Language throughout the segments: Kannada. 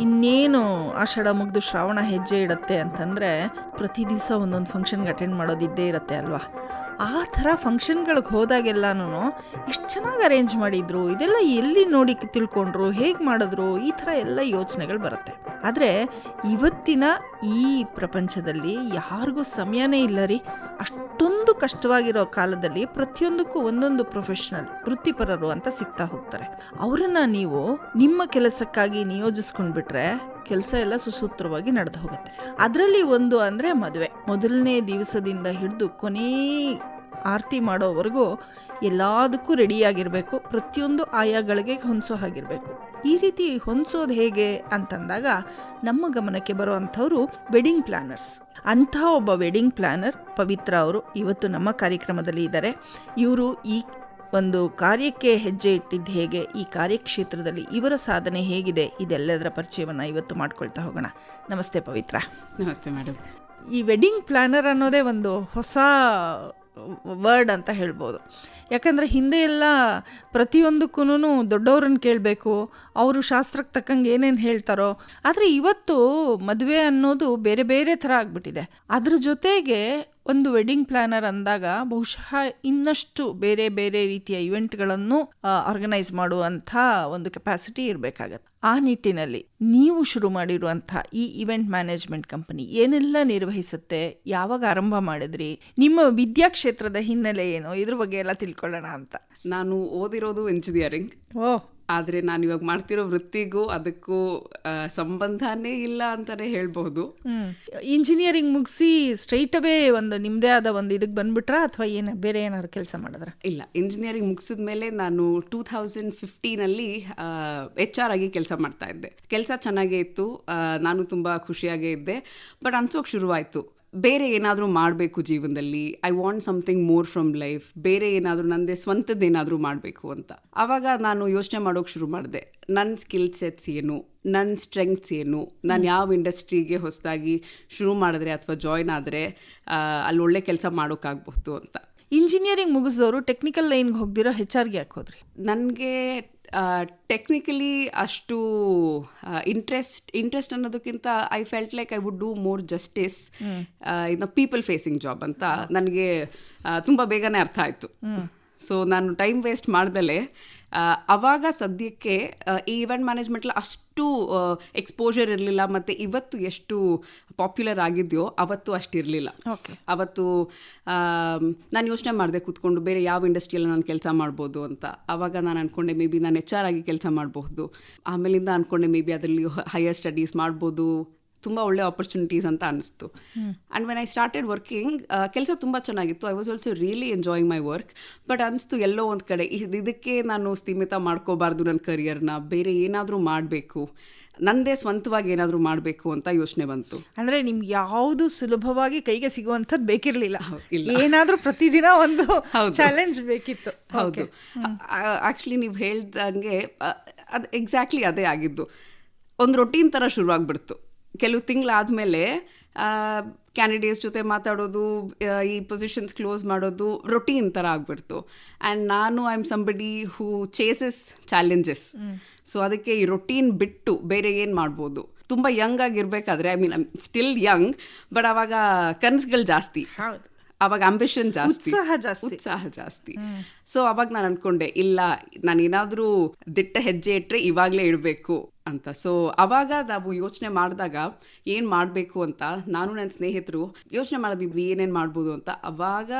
ಇನ್ನೇನು ಆಷಾಢ ಮುಗ್ದು ಶ್ರಾವಣ ಹೆಜ್ಜೆ ಇಡತ್ತೆ ಅಂತಂದರೆ ಪ್ರತಿ ದಿವಸ ಒಂದೊಂದು ಫಂಕ್ಷನ್ಗೆ ಅಟೆಂಡ್ ಮಾಡೋದಿದ್ದೇ ಇರುತ್ತೆ ಅಲ್ವಾ? ಆ ಥರ ಫಂಕ್ಷನ್ಗಳಿಗೆ ಹೋದಾಗೆಲ್ಲನೂ ಎಷ್ಟು ಚೆನ್ನಾಗಿ ಅರೇಂಜ್ ಮಾಡಿದ್ರು, ಇದೆಲ್ಲ ಎಲ್ಲಿ ನೋಡಿ ತಿಳ್ಕೊಂಡ್ರು, ಹೇಗೆ ಮಾಡಿದ್ರು, ಈ ಥರ ಎಲ್ಲ ಯೋಚನೆಗಳು ಬರುತ್ತೆ. ಆದರೆ ಇವತ್ತಿನ ಈ ಪ್ರಪಂಚದಲ್ಲಿ ಯಾರಿಗೂ ಸಮಯನೇ ಇಲ್ಲ ರೀ. ಅಷ್ಟೊಂದು ಕಷ್ಟವಾಗಿರೋ ಕಾಲದಲ್ಲಿ ಪ್ರತಿಯೊಂದಕ್ಕೂ ಒಂದೊಂದು ಪ್ರೊಫೆಷನಲ್ ವೃತ್ತಿಪರರು ಅಂತ ಸಿಗ್ತಾ ಹೋಗ್ತಾರೆ. ಅವರನ್ನ ನೀವು ನಿಮ್ಮ ಕೆಲಸಕ್ಕಾಗಿ ನಿಯೋಜಿಸ್ಕೊಂಡ್ಬಿಟ್ರೆ ಕೆಲಸ ಎಲ್ಲ ಸುಸೂತ್ರವಾಗಿ ನಡೆದು ಹೋಗುತ್ತೆ. ಅದರಲ್ಲಿ ಒಂದು ಅಂದರೆ ಮದುವೆ. ಮೊದಲನೇ ದಿವಸದಿಂದ ಹಿಡಿದು ಕೊನೇ ಆರತಿ ಮಾಡೋವರೆಗೂ ಎಲ್ಲದಕ್ಕೂ ರೆಡಿಯಾಗಿರಬೇಕು ಪ್ರತಿಯೊಂದು ಆಯಾಗಳಿಗೆ ಹೊಂದಿಸೋ ಹಾಗಿರಬೇಕು. ಈ ರೀತಿ ಹೊಂದಿಸೋದು ಹೇಗೆ ಅಂತಂದಾಗ ನಮ್ಮ ಗಮನಕ್ಕೆ ಬರುವಂಥವ್ರು ವೆಡ್ಡಿಂಗ್ ಪ್ಲ್ಯಾನರ್ಸ್ ಅಂಥ ಒಬ್ಬ ವೆಡ್ಡಿಂಗ್ ಪ್ಲ್ಯಾನರ್ ಪವಿತ್ರ ಅವರು ಇವತ್ತು ನಮ್ಮ ಕಾರ್ಯಕ್ರಮದಲ್ಲಿ ಇದ್ದಾರೆ. ಇವರು ಈ ಒಂದು ಕಾರ್ಯಕ್ಕೆ ಹೆಜ್ಜೆ ಇಟ್ಟಿದ್ದು ಹೇಗೆ? ಈ ಕಾರ್ಯಕ್ಷೇತ್ರದಲ್ಲಿ ಇವರ ಸಾಧನೆ ಹೇಗಿದೆ? ಇದೆಲ್ಲದರ ಪರಿಚಯವನ್ನು ಇವತ್ತು ಮಾಡ್ಕೊಳ್ತಾ ಹೋಗೋಣ. ನಮಸ್ತೆ ಪವಿತ್ರ. ನಮಸ್ತೆ ಮೇಡಮ್ ಈ ವೆಡ್ಡಿಂಗ್ ಪ್ಲ್ಯಾನರ್ ಅನ್ನೋದೇ ಒಂದು ಹೊಸ ವರ್ಡ್ ಅಂತ ಹೇಳ್ಬೋದು. ಯಾಕಂದರೆ ಹಿಂದೆ ಎಲ್ಲ ಪ್ರತಿಯೊಂದಕ್ಕೂ ದೊಡ್ಡವ್ರನ್ನ ಕೇಳಬೇಕು, ಅವರು ಶಾಸ್ತ್ರಕ್ಕೆ ತಕ್ಕಂಗೆ ಏನೇನು ಹೇಳ್ತಾರೋ. ಆದರೆ ಇವತ್ತು ಮದುವೆ ಅನ್ನೋದು ಬೇರೆ ಬೇರೆ ಥರ ಆಗಿಬಿಟ್ಟಿದೆ. ಅದ್ರ ಜೊತೆಗೆ ಒಂದು ವೆಡ್ಡಿಂಗ್ ಪ್ಲ್ಯಾನರ್ ಅಂದಾಗ ಬಹುಶಃ ಇನ್ನಷ್ಟು ಬೇರೆ ಬೇರೆ ರೀತಿಯ ಇವೆಂಟ್ಗಳನ್ನು ಆರ್ಗನೈಸ್ ಮಾಡುವಂಥ ಒಂದು ಕೆಪಾಸಿಟಿ ಇರಬೇಕಾಗತ್ತೆ. ಆ ನಿಟ್ಟಿನಲ್ಲಿ ನೀವು ಶುರು ಮಾಡಿರುವಂಥ ಈ ಇವೆಂಟ್ ಮ್ಯಾನೇಜ್ಮೆಂಟ್ ಕಂಪನಿ ಏನೆಲ್ಲ ನಿರ್ವಹಿಸುತ್ತೆ, ಯಾವಾಗ ಆರಂಭ ಮಾಡಿದ್ರಿ, ನಿಮ್ಮ ವಿದ್ಯಾಕ್ಷೇತ್ರದ ಹಿನ್ನೆಲೆ ಏನು, ಇದ್ರ ಬಗ್ಗೆ ಎಲ್ಲ ತಿಳ್ಕೊಳ್ಳೋಣ ಅಂತ. ನಾನು ಓದಿರೋದು ಇಂಜಿನಿಯರಿಂಗ್ ಓ. ಆದರೆ ನಾನು ಇವಾಗ ಮಾಡ್ತಿರೋ ವೃತ್ತಿಗೂ ಅದಕ್ಕೂ ಆ, ಸಂಬಂಧನೇ ಇಲ್ಲ ಅಂತಾನೆ ಹೇಳ್ಬಹುದು. ಇಂಜಿನಿಯರಿಂಗ್ ಮುಗಿಸಿ ಸ್ಟ್ರೈಟ್ ಅವೇ ಒಂದು ನಿಮ್ಮದೇ ಆದ ಒಂದು ಇದಕ್ಕೆ ಬಂದ್ಬಿಟ್ರ ಅಥವಾ ಏನು ಬೇರೆ ಏನಾದ್ರು ಕೆಲಸ ಮಾಡಿದ್ರ? ಇಲ್ಲ ಇಂಜಿನಿಯರಿಂಗ್ ಮುಗಿಸಿದ ಮೇಲೆ ನಾನು ಟೂ ಥೌಸಂಡ್ ಫಿಫ್ಟೀನಲ್ಲಿ ಎಚ್ ಆರ್ ಆಗಿ ಕೆಲಸ ಮಾಡ್ತಾ ಇದ್ದೆ. ಕೆಲಸ ಚೆನ್ನಾಗೇ ಇತ್ತು ನಾನು ತುಂಬ ಖುಷಿಯಾಗೇ ಇದ್ದೆ. ಬಟ್ ಅನ್ಸೋಕೆ ಶುರುವಾಯಿತು. ಬೇರೆ ಏನಾದರೂ ಮಾಡಬೇಕು ಜೀವನದಲ್ಲಿ I want something more from life ಬೇರೆ ಏನಾದರೂ ನನ್ನದೇ ಸ್ವಂತದ್ದೇನಾದರೂ ಮಾಡಬೇಕು ಅಂತ. ಆವಾಗ ನಾನು ಯೋಚನೆ ಮಾಡೋಕೆ ಶುರು ಮಾಡಿದೆ. ನನ್ನ ಸ್ಕಿಲ್ ಸೆಟ್ಸ್ ಏನು? ನನ್ನ ಸ್ಟ್ರೆಂಗ್ಸ್ ಏನು? ನಾನು ಯಾವ ಇಂಡಸ್ಟ್ರಿಗೆ ಹೊಸದಾಗಿ ಶುರು ಮಾಡಿದ್ರೆ ಅಥವಾ ಜಾಯ್ನ್ ಆದರೆ ಅಲ್ಲಿ ಒಳ್ಳೆ ಕೆಲಸ ಮಾಡೋಕ್ಕಾಗಬಹುದು ಅಂತ. ಇಂಜಿನಿಯರಿಂಗ್ ಮುಗಿಸಿದವರು ಟೆಕ್ನಿಕಲ್ ಲೈನ್ಗೆ ಹೋಗ್ದಿರೋ ಹೆಚ್ ಆರ್ಗೆ ಯಾಕೆ ಹೋದ್ರಿ? ನನಗೆ ಟೆಕ್ನಿಕಲಿ ಅಷ್ಟು ಇಂಟ್ರೆಸ್ಟ್ ಇಂಟ್ರೆಸ್ಟ್ ಅನ್ನೋದಕ್ಕಿಂತ I felt like I would do more justice ಇನ್ನು ಪೀಪಲ್ ಫೇಸಿಂಗ್ ಜಾಬ್ ಅಂತ ನನಗೆ ತುಂಬ ಬೇಗನೆ ಅರ್ಥ ಆಯಿತು. ಸೊ ನಾನು ಟೈಮ್ ವೇಸ್ಟ್ ಮಾಡ್ದಲೆ ಅವಾಗ ಸದ್ಯಕ್ಕೆ ಈ ಇವೆಂಟ್ ಮ್ಯಾನೇಜ್ಮೆಂಟ್ಲ ಅಷ್ಟು ಎಕ್ಸ್ಪೋಜರ್ ಇರಲಿಲ್ಲ ಮತ್ತು ಇವತ್ತು ಎಷ್ಟು ಪಾಪ್ಯುಲರ್ ಆಗಿದೆಯೋ ಅವತ್ತು ಅಷ್ಟಿರಲಿಲ್ಲ ಓಕೆ ಅವತ್ತು ನಾನು ಯೋಚನೆ ಮಾಡಿದೆ ಕೂತ್ಕೊಂಡು ಬೇರೆ ಯಾವ ಇಂಡಸ್ಟ್ರಿಯಲ್ಲಿ ನಾನು ಕೆಲಸ ಮಾಡ್ಬೋದು ಅಂತ. ಆವಾಗ ನಾನು ಅಂದ್ಕೊಂಡೆ ಮೇ ಬಿ ನಾನು ಎಚ್ ಆರ್ ಆಗಿ ಕೆಲಸ ಮಾಡಬಹುದು. ಆಮೇಲಿಂದ ಅಂದ್ಕೊಂಡೆ ಮೇ ಬಿ ಅದರಲ್ಲಿ ಹೈಯರ್ ಸ್ಟಡೀಸ್ ಮಾಡ್ಬೋದು. ತುಂಬ ಒಳ್ಳೆ ಆಪರ್ಚುನಿಟೀಸ್ ಅಂತ ಅನಿಸ್ತು. And when I started working ಕೆಲಸ ತುಂಬ ಚೆನ್ನಾಗಿತ್ತು. I was also really enjoying my work but ಅನಿಸ್ತು ಎಲ್ಲೋ ಒಂದು ಕಡೆ ಇದಕ್ಕೆ ನಾನು ಸ್ಥೀಮಿತ ಮಾಡ್ಕೋಬಾರ್ದು ನನ್ನ ಕರಿಯರ್ನ ಬೇರೆ ಏನಾದರೂ ಮಾಡಬೇಕು. ನಂದೇ ಸ್ವಂತವಾಗಿ ಏನಾದರೂ ಮಾಡಬೇಕು ಅಂತ ಯೋಚನೆ ಬಂತು. ಅಂದ್ರೆ ನಿಮ್ಗೆ ಯಾವುದು ಸುಲಭವಾಗಿ ಕೈಗೆ ಸಿಗುವಂಥದ್ದು ಬೇಕಿರಲಿಲ್ಲ. ಏನಾದರೂ ಏನಾದ್ರೂ ಪ್ರತಿದಿನ ಒಂದು ಚಾಲೆಂಜ್ ಬೇಕಿತ್ತು. ಹೌದು. ಆ್ಯಕ್ಚುಲಿ ನೀವು ಹೇಳ್ದಂಗೆ ಅದು ಎಕ್ಸಾಕ್ಟ್ಲಿ ಅದೇ ಆಗಿದ್ದು. ಒಂದು ರೊಟೀನ್ ಥರ ಶುರುವಾಗ್ಬಿಡ್ತು. ಕೆಲವು ತಿಂಗಳಾದಮೇಲೆ ಕ್ಯಾಂಡಿಡೇಟ್ಸ್ ಜೊತೆ ಮಾತಾಡೋದು ಈ ಪೊಸಿಷನ್ಸ್ ಕ್ಲೋಸ್ ಮಾಡೋದು ರೊಟೀನ್ ಥರ ಆಗ್ಬಿಡ್ತು. ಆ್ಯಂಡ್ ನಾನು I am somebody who chases challenges so ಅದಕ್ಕೆ ಈ ರೊಟೀನ್ ಬಿಟ್ಟು ಬೇರೆ ಏನು ಮಾಡ್ಬೋದು? ತುಂಬ young ಆಗಿರ್ಬೇಕಾದ್ರೆ I mean still young but ಅವಾಗ ಕನಸುಗಳು ಜಾಸ್ತಿ. ಅವಾಗ ಅಂಬಿಷನ್ ಜಾಸ್ತಿ. ಉತ್ಸಾಹ ಜಾಸ್ತಿ. ಉತ್ಸಾಹ ಜಾಸ್ತಿ. ಸೊ ಅವಾಗ ನಾನು ಅನ್ಕೊಂಡೆ ಇಲ್ಲ ನಾನು ಏನಾದರೂ ದಿಟ್ಟ ಹೆಜ್ಜೆ ಇಟ್ಟರೆ ಇವಾಗಲೇ ಇಡಬೇಕು ಅಂತ. ಸೊ ಅವಾಗ ನಾವು ಯೋಚನೆ ಮಾಡಿದಾಗ ಏನು ಮಾಡಬೇಕು ಅಂತ ನಾನು ನನ್ನ ಸ್ನೇಹಿತರು ಯೋಚನೆ ಮಾಡಿದ್ವಿ ಏನೇನು ಮಾಡ್ಬೋದು ಅಂತ. ಅವಾಗ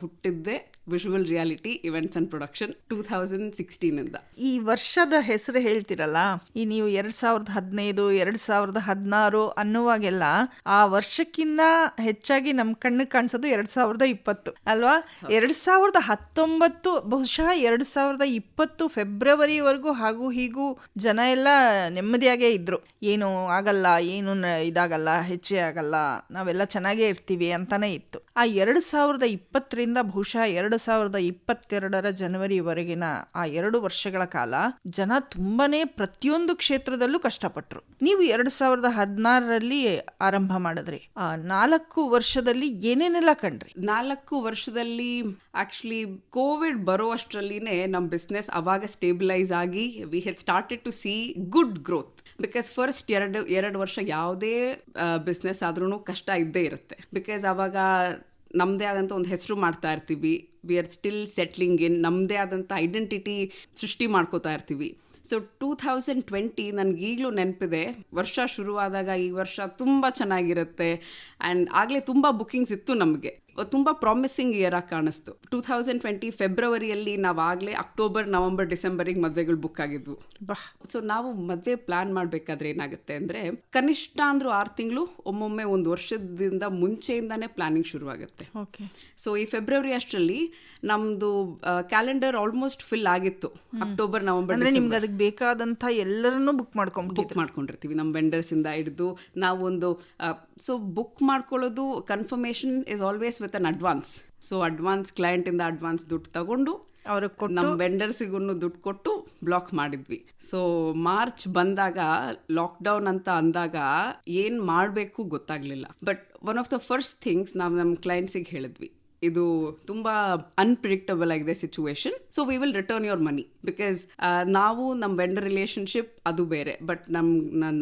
ಹುಟ್ಟಿದ್ದೆ visual reality events and production two thousand ಸಿಕ್ಸ್ಟೀನಿಂದ ಈ ವರ್ಷದ ಹೆಸರು ಹೇಳ್ತಿರಲ್ಲ ಈ ನೀವು ಎರಡ್ ಸಾವಿರದ ಹದಿನೈದು ಎರಡ್ ಸಾವಿರದ ಹದಿನಾರು ಅನ್ನುವಾಗೆಲ್ಲ ಆ ವರ್ಷಕ್ಕಿಂತ ಹೆಚ್ಚಾಗಿ ನಮ್ಮ ಕಣ್ಣಿಗೆ ಕಾಣಿಸೋದು ಎರಡ್ ಸಾವಿರದ ಇಪ್ಪತ್ತು ಅಲ್ವಾ? ಎರಡ್ ಸಾವಿರದ ಹತ್ತೊಂಬತ್ತು ಬಹುಶಃ ಎರಡ್ ಸಾವಿರದ ಇಪ್ಪತ್ತು ಫೆಬ್ರವರಿವರೆಗೂ ಹಾಗೂ ಹೀಗೂ ಜನ ಎಲ್ಲ ನೆಮ್ಮದಿಯಾಗೇ ಇದ್ರು. ಏನು ಆಗಲ್ಲ, ಏನು ಇದಾಗಲ್ಲ, ಹೆಚ್ಚೆ ಆಗಲ್ಲ, ನಾವೆಲ್ಲ ಚೆನ್ನಾಗೇ ಇರ್ತೀವಿ ಅಂತಾನೆ ಇತ್ತು. ಆ ಎರಡು ಸಾವಿರದ ಇಪ್ಪತ್ತರಿಂದ ಬಹುಶಃ ಎರಡು ಸಾವಿರದ ಇಪ್ಪತ್ತೆರಡರ ಜನವರಿವರೆಗಿನ ಆ ಎರಡು ವರ್ಷಗಳ ಕಾಲ ಜನ ತುಂಬಾನೇ ಪ್ರತಿಯೊಂದು ಕ್ಷೇತ್ರದಲ್ಲೂ ಕಷ್ಟಪಟ್ಟರು ನೀವು ಎರಡು ಸಾವಿರದ ಹದಿನಾರರಲ್ಲಿ ಆರಂಭ ಮಾಡಿದ್ರಿ. ಆ ನಾಲ್ಕು ವರ್ಷದಲ್ಲಿ ಏನೇನೆಲ್ಲ ಕಂಡ್ರಿ? ನಾಲ್ಕು ವರ್ಷದಲ್ಲಿ ಆಕ್ಚುಲಿ ಕೋವಿಡ್ ಬರೋ ಅಷ್ಟರಲ್ಲಿನೇ ನಮ್ಮ ಬಿಸ್ನೆಸ್ ಅವಾಗ ಸ್ಟೇಬಿಲೈಸ್ ಆಗಿ we had started to see good growth because first ಎರಡು ಎರಡು ವರ್ಷ ಯಾವುದೇ ಬಿಸ್ನೆಸ್ ಆದ್ರೂ ಕಷ್ಟ ಇದ್ದೇ ಇರುತ್ತೆ. ಬಿಕಾಸ್ ಅವಾಗ ನಮ್ಮದೇ ಆದಂಥ ಒಂದು ಹೆಸರು ಮಾಡ್ತಾ ಇರ್ತೀವಿ. We are still settling in ನಮ್ಮದೇ ಆದಂಥ ಐಡೆಂಟಿಟಿ ಸೃಷ್ಟಿ ಮಾಡ್ಕೋತಾ ಇರ್ತೀವಿ. ಸೊ ಟೂ ಥೌಸಂಡ್ ಟ್ವೆಂಟಿ ನನಗೀಗಲೂ ನೆನಪಿದೆ. ವರ್ಷ ಶುರುವಾದಾಗ ಈ ವರ್ಷ ತುಂಬ ಚೆನ್ನಾಗಿರುತ್ತೆ. ಆ್ಯಂಡ್ ಆಗಲೇ ತುಂಬ ಬುಕಿಂಗ್ಸ್ ಇತ್ತು ನಮಗೆ. ತುಂಬ ಪ್ರಾಮಿಸಿಂಗ್ ಇಯರ್ ಆಗಿ ಕಾಣಿಸ್ತು. ಟೂ ಥೌಸಂಡ್ ಟ್ವೆಂಟಿ ಫೆಬ್ರವರಿಯಲ್ಲಿ ನಾವು ಆಗಲೇ ಅಕ್ಟೋಬರ್ ನವೆಂಬರ್ ಡಿಸೆಂಬರಿಗೆ ಮದುವೆಗಳು ಬುಕ್ ಆಗಿದ್ವು. ಸೊ ನಾವು ಮದುವೆ ಪ್ಲಾನ್ ಮಾಡಬೇಕಾದ್ರೆ ಏನಾಗುತ್ತೆ ಅಂದರೆ ಕನಿಷ್ಠ ಅಂದ್ರೂ ಆರು ತಿಂಗಳು ಒಮ್ಮೊಮ್ಮೆ ಒಂದು ವರ್ಷದಿಂದ ಮುಂಚೆಯಿಂದಾನೇ ಪ್ಲಾನಿಂಗ್ ಶುರುವಾಗುತ್ತೆ. ಓಕೆ ಸೊ ಈ ಫೆಬ್ರವರಿ ಅಷ್ಟರಲ್ಲಿ ನಮ್ಮದು ಕ್ಯಾಲೆಂಡರ್ ಆಲ್ಮೋಸ್ಟ್ ಫಿಲ್ ಆಗಿತ್ತು. ಅಕ್ಟೋಬರ್ ನವೆಂಬರ್ ಅಂದ್ರೆ ನಿಮ್ಗೆ ಅದಕ್ಕೆ ಬೇಕಾದಂಥ ಎಲ್ಲರನ್ನೂ ಬುಕ್ ಮಾಡ್ಕೊಂಡು ಬುಕ್ ಮಾಡ್ಕೊಂಡಿರ್ತೀವಿ. ನಮ್ಮ ವೆಂಡರ್ಸಿಂದ ಹಿಡಿದು ನಾವೊಂದು ಸೊ ಬುಕ್ ಮಾಡ್ಕೊಳ್ಳೋದು confirmation is always with an advance so advance ಕ್ಲೈಂಟಿಂದ advance ದುಡ್ಡು ತಗೊಂಡು ಅವ್ರಿಗೆ ಕೊಟ್ಟು ನಮ್ಮ ವೆಂಡರ್ಸಿಗೂ ದುಡ್ಡು ಕೊಟ್ಟು ಬ್ಲಾಕ್ ಮಾಡಿದ್ವಿ. ಸೊ ಮಾರ್ಚ್ ಬಂದಾಗ ಲಾಕ್ಡೌನ್ ಅಂತ ಅಂದಾಗ ಏನು ಮಾಡಬೇಕು ಗೊತ್ತಾಗ್ಲಿಲ್ಲ. But one of the first things ನಾವು ನಮ್ಮ ಕ್ಲೈಂಟ್ಸಿಗೆ ಹೇಳಿದ್ವಿ. ಇದು ತುಂಬಾ ಅನ್ಪ್ರಿಡಿಕ್ಟಬಲ್ ಆಗಿದೆ situation so we will return your money because ನಾವು ನಮ್ಮ ವೆಂಡರ್ ರಿಲೇಶನ್ಶಿಪ್ ಅದು ಬೇರೆ. ಬಟ್ ನಮ್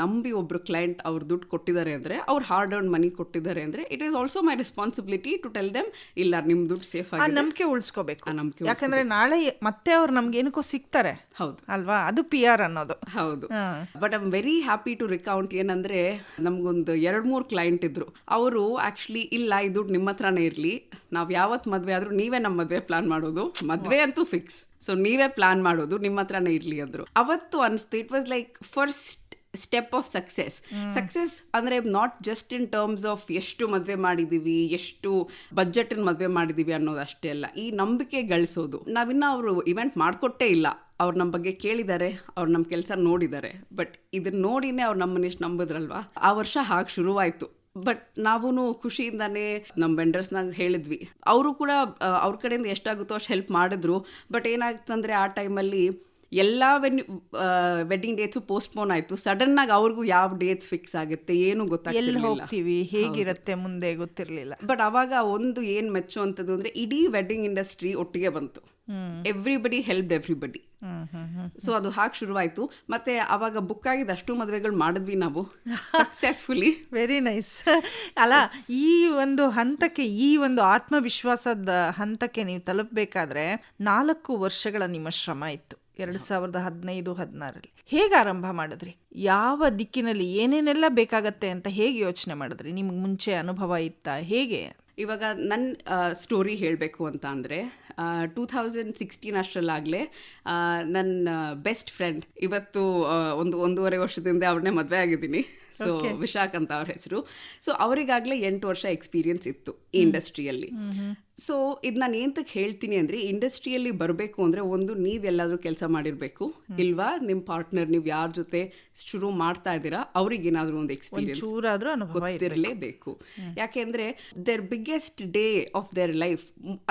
ನಂಬಿ ಒಬ್ರು ಕ್ಲೈಂಟ್ ಅವ್ರು ದುಡ್ಡು ಕೊಟ್ಟಿದ್ದಾರೆ ಅಂದ್ರೆ ಅವ್ರು ಹಾರ್ಡ್ ಅರ್ನ್ ಮನಿ ಕೊಟ್ಟಿದ್ದಾರೆ ಅಂದ್ರೆ it is also my responsibility to tell them ಇಲ್ಲ ನಿಮ್ ದುಡ್ಡು ಸೇಫ್ ಆಗಿ ನಂಬಿಕೆ ಉಳಿಸ್ಕೋಬೇಕು. ನಂಬಿಕೆ ಯಾಕಂದ್ರೆ ನಾಳೆ ಮತ್ತೆ ಅವ್ರು ನಮ್ಗೆ ಏನಕ್ಕೋ ಸಿಗ್ತಾರೆ. ಹೌದು. ಅಲ್ವಾ? ಅದು ಪಿ ಆರ್ ಅನ್ನೋದು. ಹೌದು. But I'm very happy to recount ಏನಂದ್ರೆ ನಮ್ಗೊಂದು ಎರಡ್ ಮೂರು ಕ್ಲೈಂಟ್ ಇದ್ರು. ಅವರು ಆಕ್ಚುಲಿ ಇಲ್ಲ ಈ ದುಡ್ಡು ನಿಮ್ಮ ಹತ್ರನೇ ಇರ್ಲಿ. ನಾವ್ ಯಾವತ್ ಮದುವೆ ಆದ್ರೂ ನೀವೇ ನಮ್ಮ ಮದುವೆ ಪ್ಲಾನ್ ಮಾಡೋದು. ಮದುವೆ ಅಂತೂ ಫಿಕ್ಸ್ ಸೊ ನೀವೇ ಪ್ಲಾನ್ ಮಾಡೋದು. ನಿಮ್ಮ ಹತ್ರನೇ ಇರ್ಲಿ ಅಂದ್ರು. ಅವತ್ತು ಅನಿಸ್ತು it was like first step of success success ಅಂದ್ರೆ not just in terms of ಎಷ್ಟು ಮದುವೆ ಮಾಡಿದೀವಿ ಎಷ್ಟು ಬಜೆಟ್ ಮದುವೆ ಮಾಡಿದೀವಿ ಅನ್ನೋದು ಅಷ್ಟೇ ಅಲ್ಲ. ಈ ನಂಬಿಕೆ ಗಳಿಸೋದು. ನಾವಿನ್ನ ಅವರು ಇವೆಂಟ್ ಮಾಡಿಕೊಟ್ಟೇ ಇಲ್ಲ. ಅವ್ರು ನಮ್ಮ ಬಗ್ಗೆ ಕೇಳಿದ್ದಾರೆ ಅವ್ರು ನಮ್ಮ ಕೆಲಸ ನೋಡಿದ್ದಾರೆ ಬಟ್ ಇದನ್ನ ನೋಡಿನೇ ಅವ್ರು ನಮ್ಮನ್ನ ಇಷ್ಟು ನಂಬಿದ್ರಲ್ವಾ? ಆ ವರ್ಷ ಹಾಗೆ ಶುರುವಾಯಿತು. ಬಟ್ ನಾವೂ ಖುಷಿಯಿಂದಾನೇ ನಮ್ಮ ವೆಂಡರ್ಸ್ನಾಗ ಹೇಳಿದ್ವಿ. ಅವರು ಕೂಡ ಅವ್ರ ಕಡೆಯಿಂದ ಎಷ್ಟಾಗುತ್ತೋ ಅಷ್ಟು ಹೆಲ್ಪ್ ಮಾಡಿದ್ರು. ಬಟ್ ಏನಾಗ್ತಂದ್ರೆ ಆ ಟೈಮಲ್ಲಿ ಎಲ್ಲ ವೆನ್ಯೂ ವೆಡ್ಡಿಂಗ್ ಡೇಟ್ಸು ಪೋಸ್ಟ್ಪೋನ್ ಆಯಿತು. ಆಗಿ ಅವ್ರಿಗೂ ಯಾವ ಡೇಟ್ಸ್ ಫಿಕ್ಸ್ ಆಗುತ್ತೆ ಏನು ಗೊತ್ತಾಗ್ತಿಲ್ಲ ಹೇಗಿರುತ್ತೆ ಹೋಗ್ತೀವಿ? ಹೇಗಿರತ್ತೆ ಮುಂದೆ ಗೊತ್ತಿರಲಿಲ್ಲ. ಬಟ್ ಅವಾಗ ಒಂದು ಏನು ಮೆಚ್ಚುವಂಥದ್ದು ಅಂದ್ರೆ ಇಡೀ ವೆಡ್ಡಿಂಗ್ ಇಂಡಸ್ಟ್ರಿ ಒಟ್ಟಿಗೆ ಬಂತು. ಎವ್ರಿಬಡಿ ಹೆಲ್ಪ್ ಎವ್ರಿಬಡಿ ಸೊ ಅದು ಹಾಗೆ ಶುರುವಾಯಿತು. ಮತ್ತೆ ಅವಾಗ ಬುಕ್ ಆಗಿದ್ದ ಅಷ್ಟು ಮದುವೆಗಳು ಮಾಡಿದ್ವಿ ನಾವು. ಸಕ್ಸಸ್ಫುಲಿ ವೆರಿ ನೈಸ್ ಅಲ್ಲ ಈ ಒಂದು ಹಂತಕ್ಕೆ ಈ ಒಂದು ಆತ್ಮವಿಶ್ವಾಸದ ಹಂತಕ್ಕೆ ನೀವು ತಲುಪಬೇಕಾದ್ರೆ ನಾಲ್ಕು ವರ್ಷಗಳ ನಿಮ್ಮ ಶ್ರಮ ಇತ್ತು. ಎರಡು ಸಾವಿರದ ಹದಿನೈದು ಹದಿನಾರಲ್ಲಿ ಹೇಗೆ ಆರಂಭ ಮಾಡಿದ್ರಿ? ಯಾವ ದಿಕ್ಕಿನಲ್ಲಿ ಏನೇನೆಲ್ಲ ಬೇಕಾಗತ್ತೆ ಅಂತ ಹೇಗೆ ಯೋಚನೆ ಮಾಡಿದ್ರಿ? ನಿಮ್ಗೆ ಮುಂಚೆ ಅನುಭವ ಇತ್ತಾ? ಹೇಗೆ? ಇವಾಗ ನನ್ನ ಸ್ಟೋರಿ ಹೇಳಬೇಕು ಅಂತ ಅಂದರೆ ಟೂ ತೌಸಂಡ್ ಸಿಕ್ಸ್ಟೀನ್ ಅಷ್ಟರಲ್ಲಾಗಲೇ ನನ್ನ ಬೆಸ್ಟ್ ಫ್ರೆಂಡ್ ಇವತ್ತು ಒಂದು, ಒಂದೂವರೆ ವರ್ಷದಿಂದ ಅವ್ರನ್ನೇ ಮದುವೆ ಆಗಿದ್ದೀನಿ. ಸೊ ವಿಶಾಖ್ ಅಂತ ಅವ್ರ ಹೆಸರು. ಸೊ ಅವರಿಗಾಗಲೇ ಎಂಟು ವರ್ಷ ಎಕ್ಸ್ಪೀರಿಯನ್ಸ್ ಇತ್ತು ಈ ಇಂಡಸ್ಟ್ರಿಯಲ್ಲಿ ಸೊ ಇದು ನಾನು ಏಂತಕ್ಕೆ ಹೇಳ್ತೀನಿ ಅಂದರೆ ಇಂಡಸ್ಟ್ರಿಯಲ್ಲಿ ಬರಬೇಕು ಅಂದರೆ ಒಂದು ನೀವೆಲ್ಲಾದರೂ ಕೆಲಸ ಮಾಡಿರಬೇಕು. ಇಲ್ವಾ? ನಿಮ್ಮ ಪಾರ್ಟ್ನರ್ ನೀವು ಯಾರ ಜೊತೆ ಶುರು ಮಾಡ್ತಾ ಇದ್ದೀರಾ? ಅವ್ರಿಗೇನಾದರೂ ಒಂದು ಎಕ್ಸ್ಪೀರಿಯನ್ಸ್ ಚೂರಾದರೂ ಅನುಭವ ಇರ್ಬೇಕು. ಗೊತ್ತಿರಲೇಬೇಕು ಯಾಕೆಂದ್ರೆ their biggest day of their life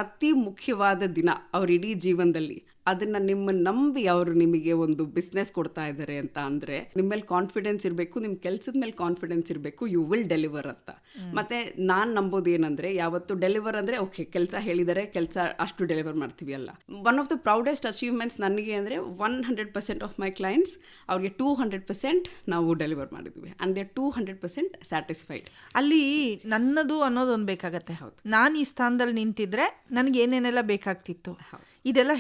ಅತಿ ಮುಖ್ಯವಾದ ದಿನ ಅವ್ರ ಇಡೀ ಜೀವನದಲ್ಲಿ ಅದನ್ನ ನಿಮ್ಮ ನಂಬಿ ಅವರು ನಿಮಗೆ ಒಂದು ಬಿಸ್ನೆಸ್ ಕೊಡ್ತಾ ಇದ್ದಾರೆ ಅಂತ ಅಂದರೆ ನಿಮ್ಮ ಮೇಲೆ ಕಾನ್ಫಿಡೆನ್ಸ್ ಇರಬೇಕು ನಿಮ್ಮ ಕೆಲಸದ ಮೇಲೆ ಕಾನ್ಫಿಡೆನ್ಸ್ ಇರಬೇಕು ಯು ವಿಲ್ ಡೆಲಿವರ್ ಅಂತ. ಮತ್ತೆ ನಾನು ನಂಬೋದು ಏನಂದ್ರೆ ಯಾವತ್ತು ಡೆಲಿವರ್ ಅಂದ್ರೆ ಓಕೆ ಕೆಲಸ ಹೇಳಿದರೆ ಕೆಲಸ ಅಷ್ಟು ಡೆಲಿವರ್ ಮಾಡ್ತೀವಿ ಅಲ್ಲ. One of the proudest achievements ನನಗೆ ಅಂದ್ರೆ one hundred percent of my clients ಅವ್ರಿಗೆ ಟೂ ಹಂಡ್ರೆಡ್ ಪರ್ಸೆಂಟ್ ನಾವು ಡೆಲಿವರ್ ಮಾಡಿದ್ವಿ. And they two hundred percent satisfied ಅಲ್ಲಿ ನನ್ನದು ಅನ್ನೋದು ಅನ್ನೋದೊಂದು ಬೇಕಾಗತ್ತೆ. ಹೌದು. ನಾನು ಈ ಸ್ಥಾನದಲ್ಲಿ ನಿಂತಿದ್ರೆ ನನಗೆ ಏನೇನೆಲ್ಲ ಬೇಕಾಗ್ತಿತ್ತು? ಇದೆಲ್ಲ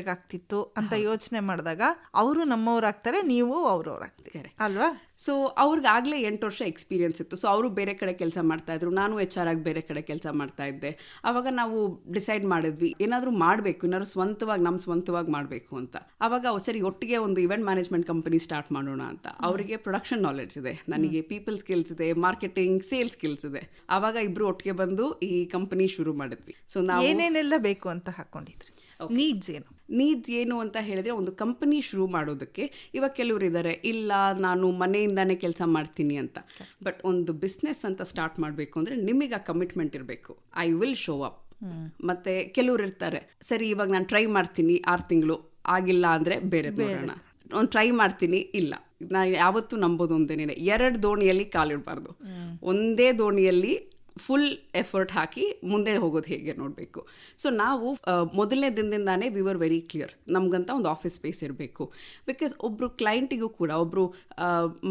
ಹೇಗಾಗಿರ್ಬೇಕಾಗ್ತಿತ್ತು ಅಂತ ಯೋಚನೆ ಮಾಡಿದಾಗ ಅವರು ನಮ್ಮವ್ರಾಗ್ತಾರೆ ನೀವು ಅವ್ರವ್ರಾಗ್ತೀರಿ. ಅಲ್ವಾ? ಸೊ ಅವ್ರಿಗಾಗಲೇ ಎಂಟು ವರ್ಷ ಎಕ್ಸ್ಪೀರಿಯನ್ಸ್ ಇತ್ತು. ಸೊ ಅವರು ಬೇರೆ ಕಡೆ ಕೆಲಸ ಮಾಡ್ತಾ ಇದ್ರು. ನಾನು ಎಚ್ ಆರ್ ಆಗಿ ಬೇರೆ ಕಡೆ ಕೆಲಸ ಮಾಡ್ತಾ ಇದ್ದೆ. ಅವಾಗ ನಾವು ಡಿಸೈಡ್ ಮಾಡಿದ್ವಿ ಏನಾದರೂ ಮಾಡಬೇಕು ಏನಾದ್ರು ಸ್ವಂತವಾಗಿ ನಮ್ಮ ಸ್ವಂತವಾಗಿ ಮಾಡಬೇಕು ಅಂತ. ಅವಾಗ ಸರಿ ಒಟ್ಟಿಗೆ ಒಂದು ಇವೆಂಟ್ ಮ್ಯಾನೇಜ್ಮೆಂಟ್ ಕಂಪನಿ ಸ್ಟಾರ್ಟ್ ಮಾಡೋಣ ಅಂತ. ಅವರಿಗೆ ಪ್ರೊಡಕ್ಷನ್ ನಾಲೆಡ್ಜ್ ಇದೆ. ನನಗೆ ಪೀಪಲ್ ಸ್ಕಿಲ್ಸ್ ಇದೆ ಮಾರ್ಕೆಟಿಂಗ್ ಸೇಲ್ಸ್ ಸ್ಕಿಲ್ಸ್ ಇದೆ. ಅವಾಗ ಇಬ್ಬರು ಒಟ್ಟಿಗೆ ಬಂದು ಈ ಕಂಪನಿ ಶುರು ಮಾಡಿದ್ವಿ. ಸೊ ನಾವು ಏನೇನೆಲ್ಲ ಬೇಕು ಅಂತ ಹಾಕೊಂಡಿದ್ರಿ? ನೀಡ್ಸ್ ಏನು? ನೀಡ್ಸ್ ಏನು ಅಂತ ಹೇಳಿದ್ರೆ ಒಂದು ಕಂಪನಿ ಶುರು ಮಾಡೋದಕ್ಕೆ ಇವಾಗ ಕೆಲವರು ಇದ್ದಾರೆ ಇಲ್ಲ ನಾನು ಮನೆಯಿಂದಾನೇ ಕೆಲಸ ಮಾಡ್ತೀನಿ ಅಂತ. ಬಟ್ ಒಂದು ಬಿಸ್ನೆಸ್ ಅಂತ ಸ್ಟಾರ್ಟ್ ಮಾಡಬೇಕು ಅಂದರೆ ನಿಮಗೆ ಆ ಕಮಿಟ್ಮೆಂಟ್ ಇರಬೇಕು. ಐ ವಿಲ್ ಶೋ ಅಪ್ ಮತ್ತೆ ಕೆಲವರು ಇರ್ತಾರೆ ಸರಿ ಇವಾಗ ನಾನು ಟ್ರೈ ಮಾಡ್ತೀನಿ ಆರು ತಿಂಗಳು ಆಗಿಲ್ಲ ಅಂದರೆ ಬೇರೆ. ನೋಡೋಣ. ಒಂದು ಟ್ರೈ ಮಾಡ್ತೀನಿ ಇಲ್ಲ. ನಾನು ಯಾವತ್ತೂ ನಂಬೋದು ಒಂದೇನೆ ಎರಡು ದೋಣಿಯಲ್ಲಿ ಕಾಲಿಡಬಾರ್ದು ಒಂದೇ ದೋಣಿಯಲ್ಲಿ ಫುಲ್ ಎಫರ್ಟ್ ಹಾಕಿ ಮುಂದೆ ಹೋಗೋದು ಹೇಗೆ ನೋಡಬೇಕು. ಸೊ ನಾವು ಮೊದಲನೇ ದಿನದಿಂದಾನೇ ವಿ ವರ್ ವೆರಿ ಕ್ಲಿಯರ್ ನಮಗಂತ ಒಂದು ಆಫೀಸ್ ಸ್ಪೇಸ್ ಇರಬೇಕು. ಬಿಕಾಸ್ ಒಬ್ಬರು ಕ್ಲೈಂಟಿಗೂ ಕೂಡ ಒಬ್ಬರು